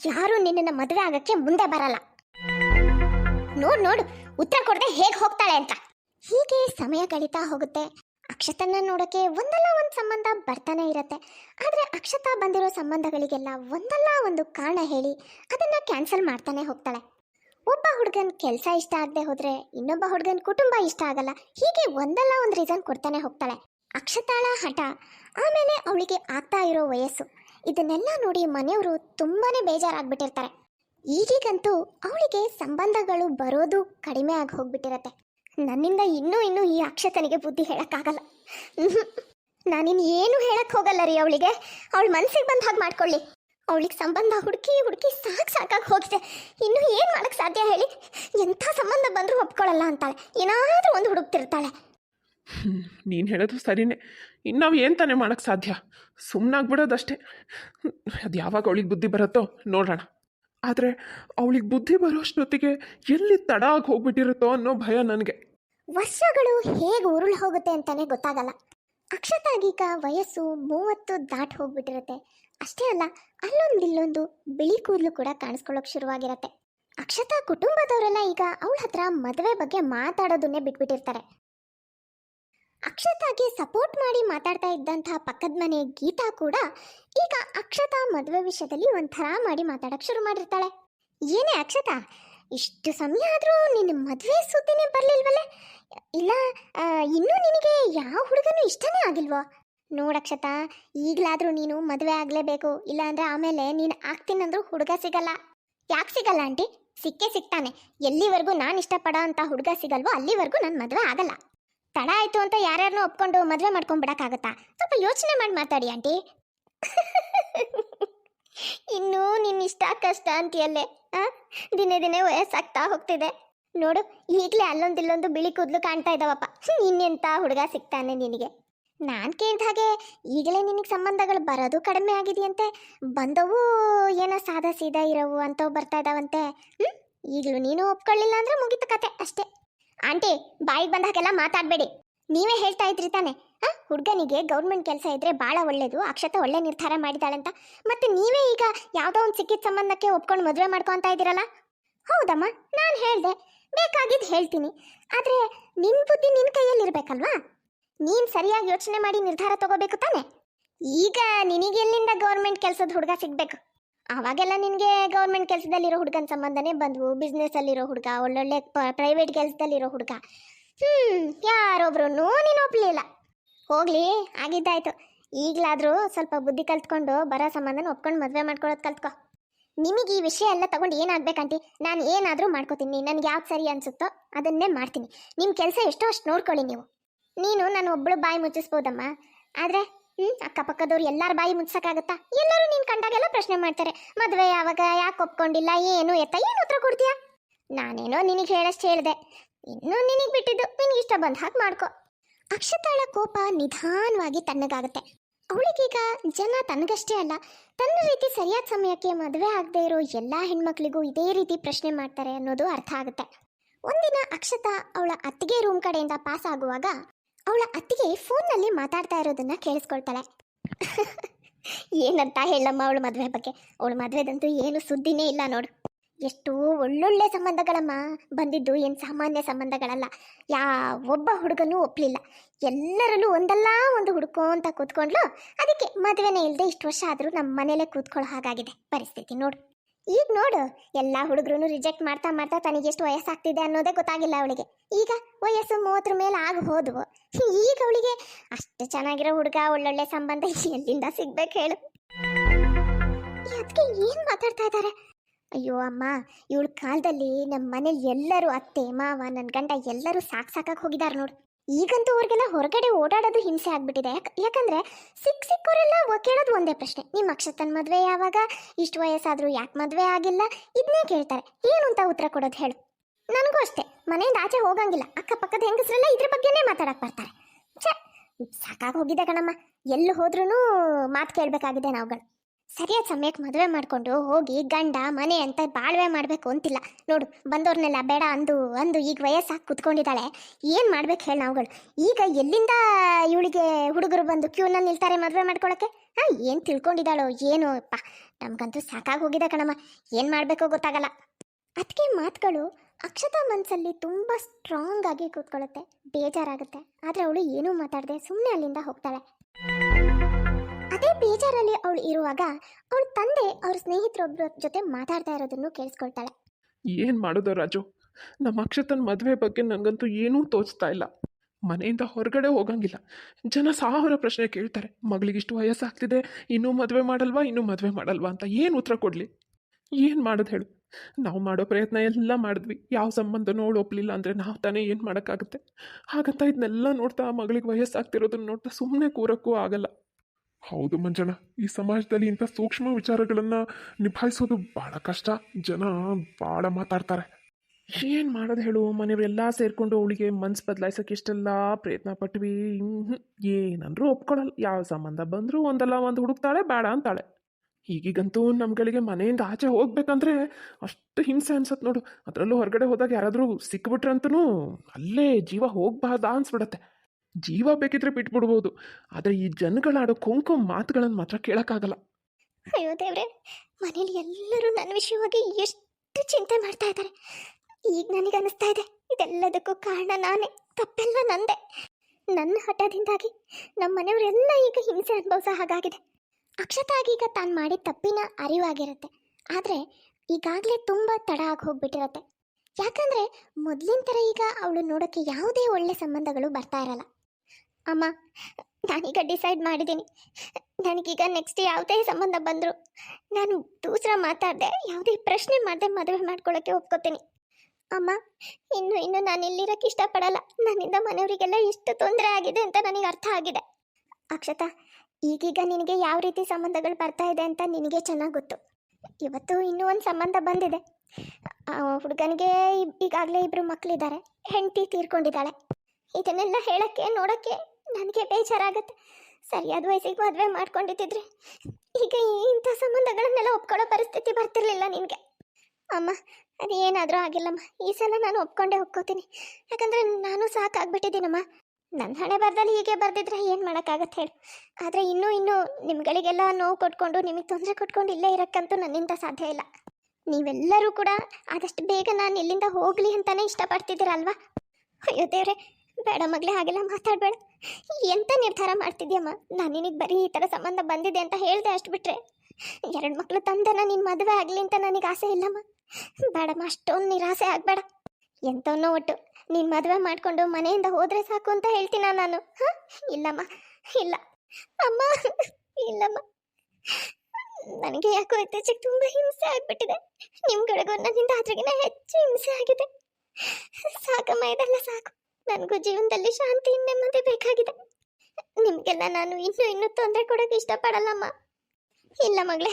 Speaker 1: ಯಾರು ನಿನ್ನನ್ನು ಮದುವೆ ಆಗಕ್ಕೆ ಮುಂದೆ ಬರಲ್ಲ. ನೋಡು ನೋಡು, ಉತ್ತರ ಕೊಡದೆ ಹೇಗೆ ಹೋಗ್ತಾಳೆ ಅಂತ. ಹೀಗೆ ಸಮಯ ಕಳೀತಾ ಹೋಗುತ್ತೆ. ಅಕ್ಷತನ್ನ ನೋಡಕ್ಕೆ ಒಂದಲ್ಲ ಒಂದು ಸಂಬಂಧ ಬರ್ತಾನೆ ಇರತ್ತೆ. ಆದರೆ ಅಕ್ಷತಾ ಬಂದಿರೋ ಸಂಬಂಧಗಳಿಗೆಲ್ಲ ಒಂದಲ್ಲ ಒಂದು ಕಾರಣ ಹೇಳಿ ಅದನ್ನ ಕ್ಯಾನ್ಸಲ್ ಮಾಡ್ತಾನೆ ಹೋಗ್ತಾಳೆ. ಒಬ್ಬ ಹುಡುಗನ ಕೆಲಸ ಇಷ್ಟ ಆಗದೆ ಹೋದರೆ ಇನ್ನೊಬ್ಬ ಹುಡುಗನ ಕುಟುಂಬ ಇಷ್ಟ ಆಗಲ್ಲ. ಹೀಗೆ ಒಂದಲ್ಲ ಒಂದು ರೀಸನ್ ಕೊಡ್ತಾನೆ ಹೋಗ್ತಾಳೆ. ಅಕ್ಷತಾಳ ಹಠ. ಆಮೇಲೆ ಅವಳಿಗೆ ಆಗ್ತಾ ಇರೋ ವಯಸ್ಸು. ಇದನ್ನೆಲ್ಲ ನೋಡಿ ಮನೆಯವರು ತುಂಬಾನೇ ಬೇಜಾರಾಗ್ಬಿಟ್ಟಿರ್ತಾರೆ. ಈಗೀಗಂತೂ ಅವಳಿಗೆ ಸಂಬಂಧಗಳು ಬರೋದು ಕಡಿಮೆ ಆಗಿ ಹೋಗ್ಬಿಟ್ಟಿರತ್ತೆ. ನನ್ನಿಂದ ಇನ್ನೂ ಇನ್ನೂ ಈ ಅಕ್ಷತನಿಗೆ ಬುದ್ಧಿ ಹೇಳೋಕ್ಕಾಗಲ್ಲ. ನಾನಿನ್ ಏನು ಹೇಳಕ್ ಹೋಗಲ್ಲ ರೀ ಅವಳಿಗೆ. ಅವಳ ಮನ್ಸಿಗೆ ಬಂದ ಹಾಗೆ ಮಾಡ್ಕೊಳ್ಳಿ. ಅವಳಿಗೆ ಸಂಬಂಧ ಹುಡುಕಿ ಹುಡುಕಿ ಸಾಕು ಸಾಕಾಗಿ ಹೋಗಿದೆ. ಇನ್ನು ಏನು ಮಾಡಕ್ ಸಾಧ್ಯ ಹೇಳಿ? ಎಂಥ ಸಂಬಂಧ ಬಂದರೂ ಒಪ್ಕೊಳ್ಳಲ್ಲ ಅಂತಾಳೆ. ಏನಾದರೂ ಒಂದು ಹುಡುಕ್ತಿರ್ತಾಳೆ.
Speaker 2: ನೀನು ಹೇಳೋದು ಸರಿನೇ. ಇನ್ನು ನಾವು ಏನು ತಾನೇ ಮಾಡೋಕ್ಕೆ ಸಾಧ್ಯ? ಸುಮ್ಮನಾಗ್ಬಿಡೋದಷ್ಟೇ ಅದು ಯಾವಾಗ ಅವಳಿಗೆ ಬುದ್ಧಿ ಬರುತ್ತೋ ನೋಡೋಣ. ಆದರೆ ಅವಳಿಗೆ ಬುದ್ಧಿ ಬರೋಷ್ಟೊತ್ತಿಗೆ ಎಲ್ಲಿ ತಡ ಆಗಿ ಹೋಗ್ಬಿಟ್ಟಿರುತ್ತೋ ಅನ್ನೋ ಭಯ ನನಗೆ.
Speaker 1: ವರ್ಷಗಳು ಹೇಗೆ ಉರುಳು ಹೋಗುತ್ತೆ ಅಂತಾನೆ ಗೊತ್ತಾಗಲ್ಲ. ಅಕ್ಷತಾಗೀಗ ವಯಸ್ಸು ಮೂವತ್ತು ದಾಟ್ ಹೋಗ್ಬಿಟ್ಟಿರುತ್ತೆ. ಅಷ್ಟೇ ಅಲ್ಲ, ಅಲ್ಲೊಂದು ಇಲ್ಲೊಂದು ಬಿಳಿ ಕೂದಲು ಕೂಡ ಕಾಣಿಸ್ಕೊಳ್ಳೋಕೆ ಶುರುವಾಗಿರತ್ತೆ. ಅಕ್ಷತಾ ಕುಟುಂಬದವರೆಲ್ಲ ಈಗ ಅವಳ ಹತ್ರ ಮದುವೆ ಬಗ್ಗೆ ಮಾತಾಡೋದನ್ನೇ ಬಿಟ್ಬಿಟ್ಟಿರ್ತಾರೆ. ಅಕ್ಷತಾಗೆ ಸಪೋರ್ಟ್ ಮಾಡಿ ಮಾತಾಡ್ತಾ ಇದ್ದಂತಹ ಪಕ್ಕದ ಮನೆ ಗೀತಾ ಕೂಡ ಈಗ ಅಕ್ಷತಾ ಮದುವೆ ವಿಷಯದಲ್ಲಿ ಒಂಥರ ಮಾಡಿ ಮಾತಾಡಕ್ಕೆ ಶುರು ಮಾಡಿರ್ತಾಳೆ. ಏನೇ ಅಕ್ಷತಾ, ಇಷ್ಟು ಸಮಯ ಆದರೂ ನಿನ್ನ ಮದುವೆ ಸುದ್ದಿನೇ ಬರಲಿಲ್ವಲ್ಲೇ? ಇಲ್ಲ ಇನ್ನೂ ನಿನಗೆ ಯಾವ ಹುಡುಗನೂ ಇಷ್ಟನೇ ಆಗಿಲ್ವೋ? ನೋಡಕ್ಷತಾ ಈಗಲಾದರೂ ನೀನು ಮದುವೆ ಆಗಲೇಬೇಕು, ಇಲ್ಲಾಂದರೆ ಆಮೇಲೆ ನೀನು ಆಗ್ತೀನಂದ್ರೂ ಹುಡುಗ ಸಿಗಲ್ಲ. ಯಾಕೆ ಸಿಗಲ್ಲ ಆಂಟಿ? ಸಿಕ್ಕೇ ಸಿಗ್ತಾನೆ. ಎಲ್ಲಿವರೆಗೂ ನಾನು ಇಷ್ಟಪಡೋ ಅಂತ ಹುಡುಗ ಸಿಗಲ್ವೋ, ಅಲ್ಲಿವರೆಗೂ ನನ್ನ ಮದುವೆ ಆಗಲ್ಲ. ತಡ ಆಯ್ತು ಅಂತ ಯಾರ್ಯಾರನ್ನೂ ಒಪ್ಕೊಂಡು ಮದುವೆ ಮಾಡ್ಕೊಂಡ್ಬಿಡಕ್ಕಾಗತ್ತಾ ಸ್ವಲ್ಪ ಯೋಚನೆ ಮಾಡಿ ಮಾತಾಡಿ, ಆಂಟಿ. ಇನ್ನೂ ನಿನ್ನ ಇಷ್ಟ ಕಷ್ಟ ಅಂತೀಯಲ್ಲೇ, ಆ? ದಿನೇ ದಿನೇ ವಯಸ್ಸಾಗ್ತಾ ಹೋಗ್ತಿದೆ. ನೋಡು, ಈಗಲೇ ಅಲ್ಲೊಂದಿಲ್ಲೊಂದು ಬಿಳಿ ಕೂದಲು ಕಾಣ್ತಾ ಇದ್ದಾವಪ್ಪ ಇನ್ನೆಂತ ಹುಡುಗ ಸಿಗ್ತಾನೆ ನಿನಗೆ? ನಾನು ಕೇಳಿದ ಹಾಗೆ ಈಗಲೇ ನಿನಗೆ ಸಂಬಂಧಗಳು ಬರೋದು ಕಡಿಮೆ ಆಗಿದೆಯಂತೆ. ಬಂದವು ಏನೋ ಸಾದಾ ಸೀದಾ ಇರೋವು ಅಂತವು ಬರ್ತಾ ಇದ್ದಾವಂತೆ ಹ್ಞೂ ಈಗಲೂ ನೀನು ಒಪ್ಕೊಳ್ಳಿಲ್ಲ ಅಂದ್ರೆ ಮುಗಿತು ಕತೆ, ಅಷ್ಟೇ. ಆಂಟಿ, ಬಾಯಿಗೆ ಬಂದ ಹಾಗೆಲ್ಲ ಮಾತಾಡಬೇಡಿ. ನೀವೇ ಹೇಳ್ತಾ ಇದ್ರಿ ತಾನೆ. ಹಾಂ? ಹುಡುಗನಿಗೆ ಗೌರ್ಮೆಂಟ್ ಕೆಲಸ ಇದ್ರೆ ಭಾಳ ಒಳ್ಳೇದು, ಅಕ್ಷತ ಒಳ್ಳೆ ನಿರ್ಧಾರ ಮಾಡಿದಾಳಂತ. ಮತ್ತೆ ನೀವೇ ಈಗ ಯಾವುದೋ ಒಂದು ಸಿಕ್ಕಿದ ಸಂಬಂಧಕ್ಕೆ ಒಪ್ಕೊಂಡು ಮದುವೆ ಮಾಡ್ಕೊತಾ ಇದ್ದೀರಲ್ಲ? ಹೌದಮ್ಮ, ನಾನು ಹೇಳ್ದೆ. ಬೇಕಾಗಿದ್ದು ಹೇಳ್ತೀನಿ. ಆದರೆ ನಿನ್ನ ಬುದ್ಧಿ ನಿನ್ನ ಕೈಯಲ್ಲಿ ಇರಬೇಕಲ್ವಾ? ನೀನು ಸರಿಯಾಗಿ ಯೋಚನೆ ಮಾಡಿ ನಿರ್ಧಾರ ತಗೋಬೇಕು ತಾನೆ. ಈಗ ನಿನಗೆಲ್ಲಿಂದ ಗೌರ್ಮೆಂಟ್ ಕೆಲಸದ ಹುಡುಗ ಸಿಗಬೇಕು? ಆವಾಗೆಲ್ಲ ನಿನಗೆ ಗೌರ್ಮೆಂಟ್ ಕೆಲಸದಲ್ಲಿರೋ ಹುಡುಗನ ಸಂಬಂಧನೇ ಬಂದವು. ಬಿಸ್ನೆಸ್ಸಲ್ಲಿರೋ ಹುಡುಗ, ಒಳ್ಳೊಳ್ಳೆ ಪ್ರೈವೇಟ್ ಕೆಲಸದಲ್ಲಿರೋ ಹುಡುಗ. ಹ್ಞೂ ಯಾರೊಬ್ರು ನೀನು ಒಪ್ಪಲಿಲ್ಲ ಹೋಗ್ಲಿ, ಆಗಿದ್ದಾಯ್ತು. ಈಗಲಾದರೂ ಸ್ವಲ್ಪ ಬುದ್ಧಿ ಕಲ್ತ್ಕೊಂಡು ಬರೋ ಸಂಬಂಧನ ಒಪ್ಕೊಂಡು ಮದುವೆ ಮಾಡ್ಕೊಳ್ಳೋದು ಕಲ್ತ್ಕೊ. ನಿಮಗೆ ಈ ವಿಷಯ ಎಲ್ಲ ತಗೊಂಡು ಏನಾಗ್ಬೇಕಂತಿ ನಾನು ಏನಾದರೂ ಮಾಡ್ಕೋತೀನಿ. ನನಗೆ ಯಾವ್ದು ಸರಿ ಅನ್ಸುತ್ತೋ ಅದನ್ನೇ ಮಾಡ್ತೀನಿ. ನಿಮ್ಮ ಕೆಲಸ ಎಷ್ಟೋ ಅಷ್ಟು ನೋಡ್ಕೊಳ್ಳಿ ನೀವು. ನೀನು ನಾನು ಒಬ್ಬಳು ಬಾಯಿ ಮುಚ್ಚಿಸ್ಬೋದಮ್ಮ. ಆದರೆ ಅಕ್ಕಪಕ್ಕದವ್ರು ಎಲ್ಲರ ಬಾಯಿ ಮುಚ್ಚಕ್ಕಾಗತ್ತಾ ಎಲ್ಲರೂ ನೀನ್ ಕಂಡಾಗೆಲ್ಲ ಪ್ರಶ್ನೆ ಮಾಡ್ತಾರೆ. ಮದುವೆ ಯಾವಾಗ, ಯಾಕೆ ಒಪ್ಕೊಂಡಿಲ್ಲ, ಏನು ಎತ್ತ, ಏನು ಉತ್ತರ ಕೊಡ್ತೀಯಾ? ನಾನೇನೋ ನಿನಗೆ ಹೇಳಷ್ಟು ಹೇಳಿದೆ. ಇನ್ನು ನಿನಗೆ ಬಿಟ್ಟಿದ್ದು ನಿನಗೆ ಇಷ್ಟ ಬಂದ ಹಾಗೆ ಮಾಡ್ಕೊ. ಅಕ್ಷತಾಳ ಕೋಪ ನಿಧಾನವಾಗಿ ತಣ್ಣಗಾಗುತ್ತೆ. ಅವಳಿಗೀಗ ಜನ ತನಗಷ್ಟೇ ಅಲ್ಲ, ತನ್ನ ರೀತಿ ಸರಿಯಾದ ಸಮಯಕ್ಕೆ ಮದುವೆ ಆಗದೆ ಇರೋ ಎಲ್ಲ ಹೆಣ್ಮಕ್ಳಿಗೂ ಇದೇ ರೀತಿ ಪ್ರಶ್ನೆ ಮಾಡ್ತಾರೆ ಅನ್ನೋದು ಅರ್ಥ ಆಗುತ್ತೆ. ಒಂದಿನ ಅಕ್ಷತಾ ಅವಳ ಅತ್ತಿಗೆ ರೂಮ್ ಕಡೆಯಿಂದ ಪಾಸ್ ಆಗುವಾಗ ಅವಳ ಅತ್ತಿಗೆ ಫೋನ್ನಲ್ಲಿ ಮಾತಾಡ್ತಾ ಇರೋದನ್ನ ಕೇಳಿಸ್ಕೊಳ್ತಾಳೆ. ಏನಂತ ಹೇಳಮ್ಮ ಅವಳ ಮದುವೆ ಬಗ್ಗೆ? ಅವಳ ಮದುವೆದಂತೂ ಏನು ಸುದ್ದಿನೇ ಇಲ್ಲ ನೋಡು. ಎಷ್ಟು ಒಳ್ಳೊಳ್ಳೆ ಸಂಬಂಧಗಳಮ್ಮ. ಬಂದಿದ್ದು ಏನು ಸಾಮಾನ್ಯ ಸಂಬಂಧಗಳಲ್ಲ. ಯಾವೊಬ್ಬ ಹುಡುಗನೂ ಒಪ್ಪಲಿಲ್ಲ ಎಲ್ಲರಲ್ಲೂ ಒಂದಲ್ಲ ಒಂದು ಹುಡ್ಕೋಂತ ಕೂತ್ಕೊಂಡ್ಲು. ಅದಕ್ಕೆ ಮದುವೆನೇ ಇಲ್ಲದೆ ಇಷ್ಟು ವರ್ಷ ಆದರೂ ನಮ್ಮ ಮನೇಲೆ ಕೂತ್ಕೊಳ್ಳೋ ಹಾಗಾಗಿದೆ. ಪರಿಸ್ಥಿತಿ ನೋಡು. ಈಗ ನೋಡು, ಎಲ್ಲ ಹುಡುಗರು ರಿಜೆಕ್ಟ್ ಮಾಡ್ತಾ ಮಾಡ್ತಾ ತನಗೆ ಎಷ್ಟು ವಯಸ್ಸಾಗ್ತಿದೆ ಅನ್ನೋದೇ ಗೊತ್ತಾಗಿಲ್ಲ ಅವಳಿಗೆ. ಈಗ ವಯಸ್ಸು ಮೂವತ್ತರ ಮೇಲೆ ಆಗ ಹೋದವು. ಈಗ ಅವಳಿಗೆ ಅಷ್ಟು ಚೆನ್ನಾಗಿರೋ ಹುಡುಗ, ಒಳ್ಳೊಳ್ಳೆ ಸಂಬಂಧ ಎಲ್ಲಿಂದ ಸಿಗ್ಬೇಕು ಹೇಳು. ಅದಕ್ಕೆ ಏನು ಮಾತಾಡ್ತಾ ಇದ್ದಾರೆ ಅಯ್ಯೋ ಅಮ್ಮ, ಇವಳ ಕಾಲದಲ್ಲಿ ನಮ್ಮ ಮನೇಲಿ ಎಲ್ಲರೂ ಅತ್ತೆ, ಮಾವ ನನ್ನ ಗಂಡ ಎಲ್ಲರೂ ಸಾಕ್ ಸಾಕಾಗಿ ಹೋಗಿದ್ದಾರೆ ನೋಡು. ಈಗಂತೂ ಅವ್ರಿಗೆಲ್ಲ ಹೊರಗಡೆ ಓಡಾಡೋದು ಹಿಂಸೆ ಆಗ್ಬಿಟ್ಟಿದೆ. ಯಾಕೆ, ಯಾಕಂದ್ರೆ ಸಿಕ್ ಸಿಕ್ಕೋರೆಲ್ಲ ಕೇಳೋದು ಒಂದೇ ಪ್ರಶ್ನೆ. ನಿಮ್ಮ ಅಕ್ಷತನ್ ಮದುವೆ ಯಾವಾಗ? ಇಷ್ಟು ವಯಸ್ಸಾದ್ರೂ ಯಾಕೆ ಮದುವೆ ಆಗಿಲ್ಲ? ಇದನ್ನೇ ಕೇಳ್ತಾರೆ. ಏನು ಅಂತ ಉತ್ತರ ಕೊಡೋದು ಹೇಳು. ನನಗೂ ಅಷ್ಟೇ. ಮನೆಯಿಂದ ಆಚೆ ಹೋಗಂಗಿಲ್ಲ. ಅಕ್ಕಪಕ್ಕದ ಹೆಂಗಸರೆಲ್ಲ ಇದ್ರ ಬಗ್ಗೆನೇ ಮಾತಾಡಕ್ ಬರ್ತಾರೆ. ಛೆ, ಸಾಕಾಗಿ ಹೋಗಿದೆ ಕಣಮ್ಮ. ಎಲ್ಲಿ ಹೋದ್ರೂ ಮಾತು ಕೇಳಬೇಕಾಗಿದೆ ನಾವುಗಳು. ಸರಿಯಾದ ಸಮಯಕ್ಕೆ ಮದುವೆ ಮಾಡಿಕೊಂಡು ಹೋಗಿ ಗಂಡ, ಮನೆ ಅಂತ ಬಾಳ್ವೆ ಮಾಡಬೇಕು ಅಂತಿಲ್ಲ. ನೋಡು, ಬಂದವ್ರನ್ನೆಲ್ಲ ಬೇಡ ಅಂದು ಅಂದು ಈಗ ವಯಸ್ಸಾಗಿ ಕುತ್ಕೊಂಡಿದ್ದಾಳೆ. ಏನು ಮಾಡ್ಬೇಕು ಹೇಳಿ ನಾವುಗಳು. ಈಗ ಎಲ್ಲಿಂದ ಇವಳಿಗೆ ಹುಡುಗರು ಬಂದು ಕ್ಯೂನಲ್ಲಿ ನಿಲ್ತಾರೆ ಮದುವೆ ಮಾಡ್ಕೊಳಕ್ಕೆ? ಹಾಂ, ಏನು ತಿಳ್ಕೊಂಡಿದ್ದಾಳೋ ಏನೋ ಅಪ್ಪ. ನಮಗಂತೂ ಸಾಕಾಗಿ ಹೋಗಿದೆ ಕಣಮ್ಮ. ಏನು ಮಾಡಬೇಕೋ ಗೊತ್ತಾಗಲ್ಲ. ಅದಕ್ಕೆ ಮಾತುಗಳು ಅಕ್ಷತಾ ಮನಸ್ಸಲ್ಲಿ ತುಂಬ ಸ್ಟ್ರಾಂಗ್ ಆಗಿ ಕೂತ್ಕೊಳ್ಳುತ್ತೆ. ಬೇಜಾರಾಗುತ್ತೆ. ಆದರೆ ಅವಳು ಏನೂ ಮಾತಾಡದೆ ಸುಮ್ಮನೆ ಅಲ್ಲಿಂದ ಹೋಗ್ತಾಳೆ. ಅದೇ ಬೇಜಾರಲ್ಲಿ ಅವಳು ಇರುವಾಗ ಅವಳ ತಂದೆ, ಅವ್ರ ಸ್ನೇಹಿತರೊಬ್ಬರ ಜೊತೆ ಮಾತಾಡ್ತಾ ಇರೋದನ್ನು ಕೇಳಿಸ್ಕೊಳ್ತಾಳೆ.
Speaker 2: ಏನು ಮಾಡೋದು ರಾಜು? ನಮ್ಮ ಅಕ್ಷತನ ಮದುವೆ ಬಗ್ಗೆ ನನಗಂತೂ ಏನೂ ತೋಚ್ತಾ ಇಲ್ಲ. ಮನೆಯಿಂದ ಹೊರಗಡೆ ಹೋಗಂಗಿಲ್ಲ. ಜನ ಸಾವಿರ ಪ್ರಶ್ನೆ ಕೇಳ್ತಾರೆ. ಮಗಳಿಗಿಷ್ಟು ವಯಸ್ಸಾಗ್ತಿದೆ, ಇನ್ನೂ ಮದುವೆ ಮಾಡಲ್ವಾ, ಇನ್ನೂ ಮದುವೆ ಮಾಡಲ್ವಾ ಅಂತ ಏನು ಉತ್ತರ ಕೊಡಲಿ? ಏನು ಮಾಡೋದು ಹೇಳು? ನಾವು ಮಾಡೋ ಪ್ರಯತ್ನ ಎಲ್ಲ ಮಾಡಿದ್ವಿ. ಯಾವ ಸಂಬಂಧನೂ ಅವಳು ಒಪ್ಪಲಿಲ್ಲ ಅಂದರೆ ನಾವು ತಾನೇ ಏನು ಮಾಡೋಕ್ಕಾಗುತ್ತೆ? ಹಾಗಂತ ಇದನ್ನೆಲ್ಲ ನೋಡ್ತಾ ಮಗಳಿಗೆ ವಯಸ್ಸಾಗ್ತಿರೋದನ್ನ ನೋಡ್ತಾ ಸುಮ್ಮನೆ ಕೂರಕ್ಕೂ ಆಗಲ್ಲ. ಹೌದು ಮಂಜಣ್ಣ, ಈ ಸಮಾಜದಲ್ಲಿ ಇಂಥ ಸೂಕ್ಷ್ಮ ವಿಚಾರಗಳನ್ನು ನಿಭಾಯಿಸೋದು ಭಾಳ ಕಷ್ಟ. ಜನ ಭಾಳ ಮಾತಾಡ್ತಾರೆ. ಏನು ಮಾಡೋದು ಹೇಳು, ಮನೆಯವರೆಲ್ಲ ಸೇರಿಕೊಂಡು ಅವಳಿಗೆ ಮನ್ಸು ಬದಲಾಯಿಸೋಕೆ ಇಷ್ಟೆಲ್ಲ ಪ್ರಯತ್ನ ಪಟ್ವಿ. ಏನಂದ್ರು ಏನಂದ್ರೂ ಒಪ್ಕೊಳ್ಳಲ್ಲ. ಯಾವ ಸಂಬಂಧ ಬಂದರೂ ಒಂದಲ್ಲ, ಒಂದು ಹುಡುಕ್ತಾಳೆ, ಬೇಡ ಅಂತಾಳೆ. ಈಗೀಗಂತೂ ನಮ್ಗಳಿಗೆ ಮನೆಯಿಂದ ಆಚೆ ಹೋಗ್ಬೇಕಂದ್ರೆ ಅಷ್ಟು ಹಿಂಸೆ ಅನ್ಸತ್ತೆ ನೋಡು. ಅದರಲ್ಲೂ ಹೊರಗಡೆ ಹೋದಾಗ ಯಾರಾದರೂ ಸಿಕ್ಬಿಟ್ರಂತೂ ಅಲ್ಲೇ ಜೀವ ಹೋಗ್ಬಾರ್ದಾ ಅನ್ಸ್ಬಿಡತ್ತೆ. ಜೀವ ಬೇಕಿದ್ರೆ ಬಿಟ್ಬಿಡ್ಬೋದು. ಆದರೆ ಈ ಜನಗಳಾಡೋ ಕೊಂಕು ಮಾತುಗಳನ್ನು ಮಾತ್ರ ಕೇಳೋಕ್ಕಾಗಲ್ಲ.
Speaker 1: ಅಯ್ಯೋ ದೇವ್ರೆ, ಮನೇಲಿ ಎಲ್ಲರೂ ನನ್ನ ವಿಷಯವಾಗಿ ಎಷ್ಟು ಚಿಂತೆ ಮಾಡ್ತಾ ಇದ್ದಾರೆ ಈಗ ನನಗೆ ಅನಿಸ್ತಾ ಇದೆ, ಇದೆಲ್ಲದಕ್ಕೂ ಕಾರಣ ನಾನೇ, ತಪ್ಪೆಲ್ಲ ನಂದೆ. ನನ್ನ ಹಠದಿಂದಾಗಿ ನಮ್ಮ ಮನೆಯವರೆಲ್ಲ ಈಗ ಹಿಂಸೆ ಅನುಭವಿಸೋ ಹಾಗಾಗಿದೆ. ಅಕ್ಷತಾಗಿ ಈಗ ತಾನು ಮಾಡಿದ ತಪ್ಪಿನ ಅರಿವಾಗಿರುತ್ತೆ. ಆದರೆ ಈಗಾಗಲೇ ತುಂಬ ತಡ ಆಗಿ ಹೋಗ್ಬಿಟ್ಟಿರುತ್ತೆ. ಯಾಕಂದರೆ ಮೊದಲಿನ ಥರ ಈಗ ಅವಳು ನೋಡೋಕ್ಕೆ ಯಾವುದೇ ಒಳ್ಳೆ ಸಂಬಂಧಗಳು ಬರ್ತಾ ಇರಲ್ಲ. ಅಮ್ಮ, ನಾನೀಗ ಡಿಸೈಡ್ ಮಾಡಿದ್ದೀನಿ. ನನಗೀಗ ನೆಕ್ಸ್ಟ್ ಯಾವುದೇ ಸಂಬಂಧ ಬಂದರೂ ನಾನು ದೂಸರ ಮಾತಾಡದೆ, ಯಾವುದೇ ಪ್ರಶ್ನೆ ಮಾಡದೆ ಮದುವೆ ಮಾಡ್ಕೊಳ್ಳೋಕ್ಕೆ ಒಪ್ಕೋತೀನಿ. ಅಮ್ಮ, ಇನ್ನು ಇನ್ನು ನಾನು ಇಲ್ಲಿರೋಕ್ಕೆ ಇಷ್ಟಪಡಲ್ಲ. ನನ್ನಿಂದ ಮನೆಯವರಿಗೆಲ್ಲ ಎಷ್ಟು ತೊಂದರೆ ಆಗಿದೆ ಅಂತ ನನಗೆ ಅರ್ಥ ಆಗಿದೆ. ಅಕ್ಷತಾ, ಈಗೀಗ ನಿನಗೆ ಯಾವ ರೀತಿ ಸಂಬಂಧಗಳು ಬರ್ತಾ ಇದೆ ಅಂತ ನಿನಗೆ ಚೆನ್ನಾಗಿ ಗೊತ್ತು. ಇವತ್ತು ಇನ್ನೂ ಒಂದು ಸಂಬಂಧ ಬಂದಿದೆ. ಹುಡುಗನಿಗೆ ಈಗಾಗಲೇ ಇಬ್ಬರು ಮಕ್ಕಳಿದ್ದಾರೆ ಹೆಂಡತಿ ತೀರ್ಕೊಂಡಿದ್ದಾಳೆ. ಇದನ್ನೆಲ್ಲ ಹೇಳೋಕ್ಕೆ, ನೋಡೋಕ್ಕೆ ನನಗೆ ಬೇಜಾರಾಗುತ್ತೆ. ಸರಿಯಾದ ವಯಸ್ಸಿಗೆ ಮದುವೆ ಮಾಡ್ಕೊಂಡಿದ್ದಿದ್ರೆ ಈಗ ಇಂಥ ಸಂಬಂಧಗಳನ್ನೆಲ್ಲ ಒಪ್ಕೊಳ್ಳೋ ಪರಿಸ್ಥಿತಿ ಬರ್ತಿರ್ಲಿಲ್ಲ ನಿನಗೆ. ಅಮ್ಮ ಅದು ಏನಾದರೂ ಆಗಿಲ್ಲಮ್ಮ. ಈ ಸಲ ನಾನು ಒಪ್ಕೊಂಡೇ ಒಪ್ಕೋತೀನಿ. ಯಾಕಂದರೆ ನಾನು ಸಾಕಾಗ್ಬಿಟ್ಟಿದ್ದೀನಮ್ಮ. ನನ್ನ ಹಣೆ ಬರ್ದಲ್ಲಿ ಹೀಗೆ ಬರೆದಿದ್ರೆ ಏನು ಮಾಡೋಕ್ಕಾಗತ್ತೆ ಹೇಳು. ಆದರೆ ಇನ್ನೂ ಇನ್ನೂ ನಿಮ್ಗಳಿಗೆಲ್ಲ ನೋವು ಕೊಟ್ಕೊಂಡು, ನಿಮಗೆ ತೊಂದರೆ ಕೊಟ್ಕೊಂಡು ಇಲ್ಲೇ ಇರೋಕ್ಕಂತೂ ನನ್ನಿಂದ ಸಾಧ್ಯ ಇಲ್ಲ. ನೀವೆಲ್ಲರೂ ಕೂಡ ಆದಷ್ಟು ಬೇಗ ನಾನು ಇಲ್ಲಿಂದ ಹೋಗಲಿ ಅಂತಲೇ ಇಷ್ಟಪಡ್ತಿದ್ದೀರಲ್ವಾ? ಅಯ್ಯೋ ದೇವ್ರೆ ಬೇಡ ಮಗಳೇ ಹಾಗೆಲ್ಲ ಮಾತಾಡಬೇಡ. ಎಂತ ನಿರ್ಧಾರ ಮಾಡ್ತಿದ್ಯಮ್ಮ? ನಾನು ನಿನಗೆ ಬರೀ ಈ ಥರ ಸಂಬಂಧ ಬಂದಿದೆ ಅಂತ ಹೇಳಿದೆ ಅಷ್ಟು ಬಿಟ್ರೆ. ಎರಡು ಮಕ್ಕಳು ತಂದನ ನಿನ್ನ ಮದುವೆ ಆಗಲಿ ಅಂತ ನನಗೆ ಆಸೆ ಇಲ್ಲಮ್ಮ. ಬೇಡಮ್ಮ, ಅಷ್ಟೊಂದು ನಿರಾಸೆ ಆಗಬೇಡ. ಎಂತವನ್ನೋ ಒಟ್ಟು. ನೀನು ಮದುವೆ ಮಾಡಿಕೊಂಡು ಮನೆಯಿಂದ ಹೋದರೆ ಸಾಕು ಅಂತ ಹೇಳ್ತೀನ ನಾನು? ಹಾಂ? ಇಲ್ಲಮ್ಮ, ಇಲ್ಲ. ಅಮ್ಮ, ಇಲ್ಲಮ್ಮ. ನನಗೆ ಯಾಕೋ ಇತ್ತೀಚೆಗೆ ತುಂಬ ಹಿಂಸೆ ಆಗಿಬಿಟ್ಟಿದೆ. ನಿಮ್ಮ ಕಡೆಗೂ ನನ್ನಿಂದ ಅದ್ರಿಗಿನ ಹೆಚ್ಚು ಹಿಂಸೆ ಆಗಿದೆ. ಸಾಕಮ್ಮ, ಇದೆಲ್ಲ ಸಾಕು. ನನಗೂ ಜೀವನದಲ್ಲಿ ಶಾಂತಿ ನೆಮ್ಮದಿ ಬೇಕಾಗಿದೆ. ನಿಮಗೆಲ್ಲ ನಾನು ಇನ್ನೂ ಇನ್ನೂ ತೊಂದರೆ ಕೊಡೋಕೆ ಇಷ್ಟಪಡಲ್ಲಮ್ಮ. ಇಲ್ಲ ಮಗಳೇ,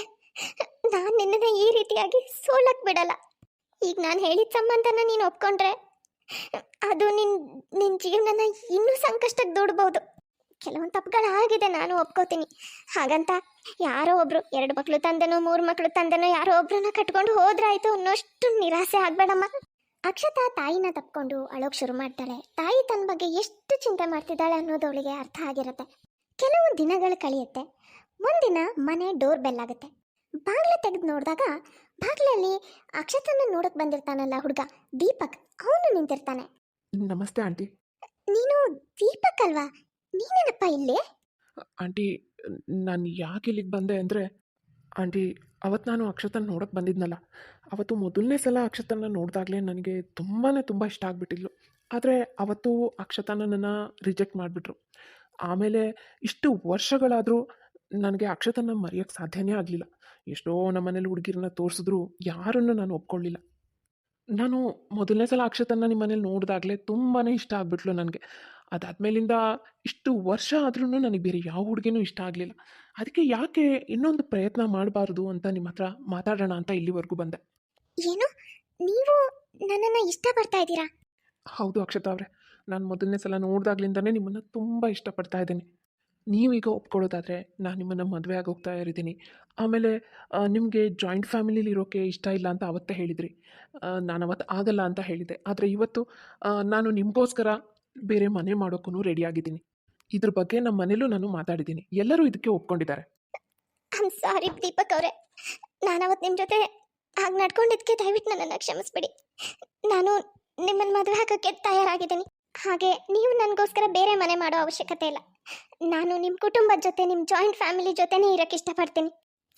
Speaker 1: ನಾನು ನಿನ್ನನ್ನ ಈ ರೀತಿಯಾಗಿ ಸೋಲಕ್ಕೆ ಬಿಡಲ್ಲ. ಈಗ ನಾನು ಹೇಳಿದ ಸಂಬಂಧನ ನೀನು ಒಪ್ಕೊಂಡ್ರೆ, ಅದು ನಿನ್ ನಿನ್ನ ಜೀವನನ ಇನ್ನೂ ಸಂಕಷ್ಟಕ್ಕೆ ದೂಡ್ಬೋದು. ಕೆಲವೊಂದು ತಪ್ಪುಗಳಾಗಿದೆ ನಾನು ಒಪ್ಕೋತೀನಿ. ಹಾಗಂತ ಯಾರೋ ಒಬ್ರು, ಎರಡು ಮಕ್ಕಳು ತಂದನೋ, ಮೂರು ಮಕ್ಕಳು ತಂದನೋ, ಯಾರೋ ಒಬ್ರನ್ನ ಕಟ್ಕೊಂಡು ಹೋದ್ರಾಯ್ತು ಅನ್ನೋಷ್ಟು ನಿರಾಸೆ ಆಗ್ಬೇಡಮ್ಮ. ಅಕ್ಷತಾ ತಾಯಿನ ತಪ್ಕೊಂಡು ಅಳೋಕ್ ಶುರು ಮಾಡ್ತಾಳೆ. ತಾಯಿ ತನ್ನ ಬಗ್ಗೆ ಎಷ್ಟು ಚಿಂತೆ ಮಾಡ್ತಿದ್ದಾಳೆ ಅನ್ನೋದು ಅವಳಿಗೆ ಅರ್ಥ ಆಗಿರುತ್ತೆ. ಕೆಲವು ದಿನಗಳು ಕಳೆಯುತ್ತೆ. ಒಂದಿನ ಮನೆ ಡೋರ್ ಬೆಲ್ ಆಗುತ್ತೆ. ಬಾಗ್ಲ ತೆಗೆದು ನೋಡಿದಾಗ ಬಾಗ್ಲಲ್ಲಿ ಅಕ್ಷತನ ನೋಡಕ್ ಬಂದಿರ್ತಾನಲ್ಲ ಹುಡುಗ ದೀಪಕ್. ಅವನು ನಿಂತಿರ್ತಾನೆ.
Speaker 2: ನಮಸ್ತೆ ಆಂಟಿ.
Speaker 1: ನೀನು ದೀಪಕ್ ಅಲ್ವಾ? ನೀನೇನಪ್ಪ ಇಲ್ಲಿ?
Speaker 2: ಆಂಟಿ ನಾನು ಯಾಕೆ ಇಲ್ಲಿಗೆ ಬಂದೆ ಅಂದ್ರೆ ಆಂಟಿ ಅವತ್ತು ನಾನು ಅಕ್ಷತನ ನೋಡೋಕೆ ಬಂದಿದ್ನಲ್ಲ. ಅವತ್ತು ಮೊದಲನೇ ಸಲ ಅಕ್ಷತನ ನೋಡಿದಾಗಲೇ ನನಗೆ ತುಂಬಾ ತುಂಬ ಇಷ್ಟ ಆಗಿಬಿಟ್ಟಿದ್ಲು. ಆದರೆ ಅವತ್ತು ಅಕ್ಷತ ನನ್ನನ್ನು ರಿಜೆಕ್ಟ್ ಮಾಡಿಬಿಟ್ರು. ಆಮೇಲೆ ಇಷ್ಟು ವರ್ಷಗಳಾದರೂ ನನಗೆ ಅಕ್ಷತನ ಮರೆಯೋಕ್ಕೆ ಸಾಧ್ಯನೇ ಆಗಲಿಲ್ಲ. ಎಷ್ಟೋ ನಮ್ಮ ಮನೇಲಿ ಹುಡುಗಿರನ್ನ ತೋರಿಸಿದ್ರು ಯಾರನ್ನು ನಾನು ಒಪ್ಕೊಳ್ಳಿಲ್ಲ. ನಾನು ಮೊದಲನೇ ಸಲ ಅಕ್ಷತನ ನಿಮ್ಮ ಮನೇಲಿ ನೋಡಿದಾಗಲೇ ತುಂಬಾ ಇಷ್ಟ ಆಗಿಬಿಟ್ಲು ನನಗೆ. ಅದಾದ್ಮೇಲಿಂದ ಇಷ್ಟು ವರ್ಷ ಆದ್ರೂ ನನಗೆ ಬೇರೆ ಯಾವ ಹುಡುಗಿನೂ ಇಷ್ಟ ಆಗಲಿಲ್ಲ. ಅದಕ್ಕೆ ಯಾಕೆ ಇನ್ನೊಂದು ಪ್ರಯತ್ನ ಮಾಡಬಾರ್ದು ಅಂತ ನಿಮ್ಮ ಹತ್ರ ಮಾತಾಡೋಣ ಅಂತ ಇಲ್ಲಿವರೆಗೂ ಬಂದೆ.
Speaker 1: ಏನು? ನೀವು ನನ್ನನ್ನು ಇಷ್ಟಪಡ್ತಾ ಇದ್ದೀರಾ?
Speaker 2: ಹೌದು ಅಕ್ಷತಾ ಅವರೇ. ನಾನು ಮೊದಲನೇ ಸಲ ನೋಡಿದಾಗ್ಲಿಂದನೇ ನಿಮ್ಮನ್ನು ತುಂಬ ಇಷ್ಟಪಡ್ತಾ ಇದ್ದೀನಿ. ನೀವೀಗ ಒಪ್ಕೊಳ್ಳೋದಾದರೆ ನಾನು ನಿಮ್ಮನ್ನು ಮದುವೆ ಆಗಿ ಹೋಗ್ತಾ ಇರಿದ್ದೀನಿ. ಆಮೇಲೆ ನಿಮಗೆ ಜಾಯಿಂಟ್ ಫ್ಯಾಮಿಲಿಲಿ ಇರೋಕ್ಕೆ ಇಷ್ಟ ಇಲ್ಲ ಅಂತ ಅವತ್ತೇ ಹೇಳಿದ್ರಿ. ನಾನು ಅವತ್ತು ಆಗಲ್ಲ ಅಂತ ಹೇಳಿದೆ ಆದರೆ ಇವತ್ತು ನಾನು ನಿಮಗೋಸ್ಕರ ಬೇರೆ ಮನೆ ಮಾಡೋಕ್ಕೂ ರೆಡಿಯಾಗಿದ್ದೀನಿ ಇದ್ರ ಬಗ್ಗೆ ನಮ್ಮ ಮನೇಲೂ ನಾನು ಮಾತಾಡಿದ್ದೀನಿ. ಎಲ್ಲರೂ ಇದಕ್ಕೆ ಒಪ್ಕೊಂಡಿದ್ದಾರೆ.
Speaker 1: ಸಾರಿ ದೀಪಕ್ ಅವರೇ. ನಾನು ಅವತ್ತು ನಿಮ್ಮ ಜೊತೆ ಹಾಗೆ ನಡ್ಕೊಂಡಿದ್ದಕ್ಕೆ ದಯವಿಟ್ಟು ನನ್ನನ್ನು ಕ್ಷಮಿಸ್ಬಿಡಿ. ನಾನು ನಿಮ್ಮನ್ನು ಮದುವೆ ಹಾಕೋಕ್ಕೆ ತಯಾರಾಗಿದ್ದೀನಿ. ಹಾಗೆ ನೀವು ನನಗೋಸ್ಕರ ಬೇರೆ ಮನೆ ಮಾಡೋ ಅವಶ್ಯಕತೆ ಇಲ್ಲ. ನಾನು ನಿಮ್ಮ ಕುಟುಂಬದ ಜೊತೆ ನಿಮ್ಮ ಜಾಯಿಂಟ್ ಫ್ಯಾಮಿಲಿ ಜೊತೆನೇ ಇರೋಕ್ಕೆ ಇಷ್ಟಪಡ್ತೀನಿ.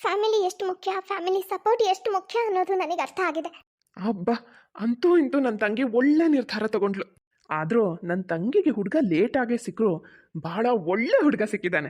Speaker 1: ಫ್ಯಾಮಿಲಿ ಎಷ್ಟು ಮುಖ್ಯ, ಫ್ಯಾಮಿಲಿ ಸಪೋರ್ಟ್ ಎಷ್ಟು ಮುಖ್ಯ ಅನ್ನೋದು ನನಗೆ ಅರ್ಥ ಆಗಿದೆ.
Speaker 2: ಹಬ್ಬ ಅಂತೂ ಇಂತೂ ನನ್ನ ತಂಗಿ ಒಳ್ಳೆ ನಿರ್ಧಾರ ತಗೊಂಡ್ಲು ಆದರೂ ನನ್ನ ತಂಗಿಗೆ ಹುಡುಗ ಲೇಟಾಗೇ ಸಿಕ್ಕರು ಬಹಳ ಒಳ್ಳೆ ಹುಡುಗ ಸಿಕ್ಕಿದ್ದಾನೆ.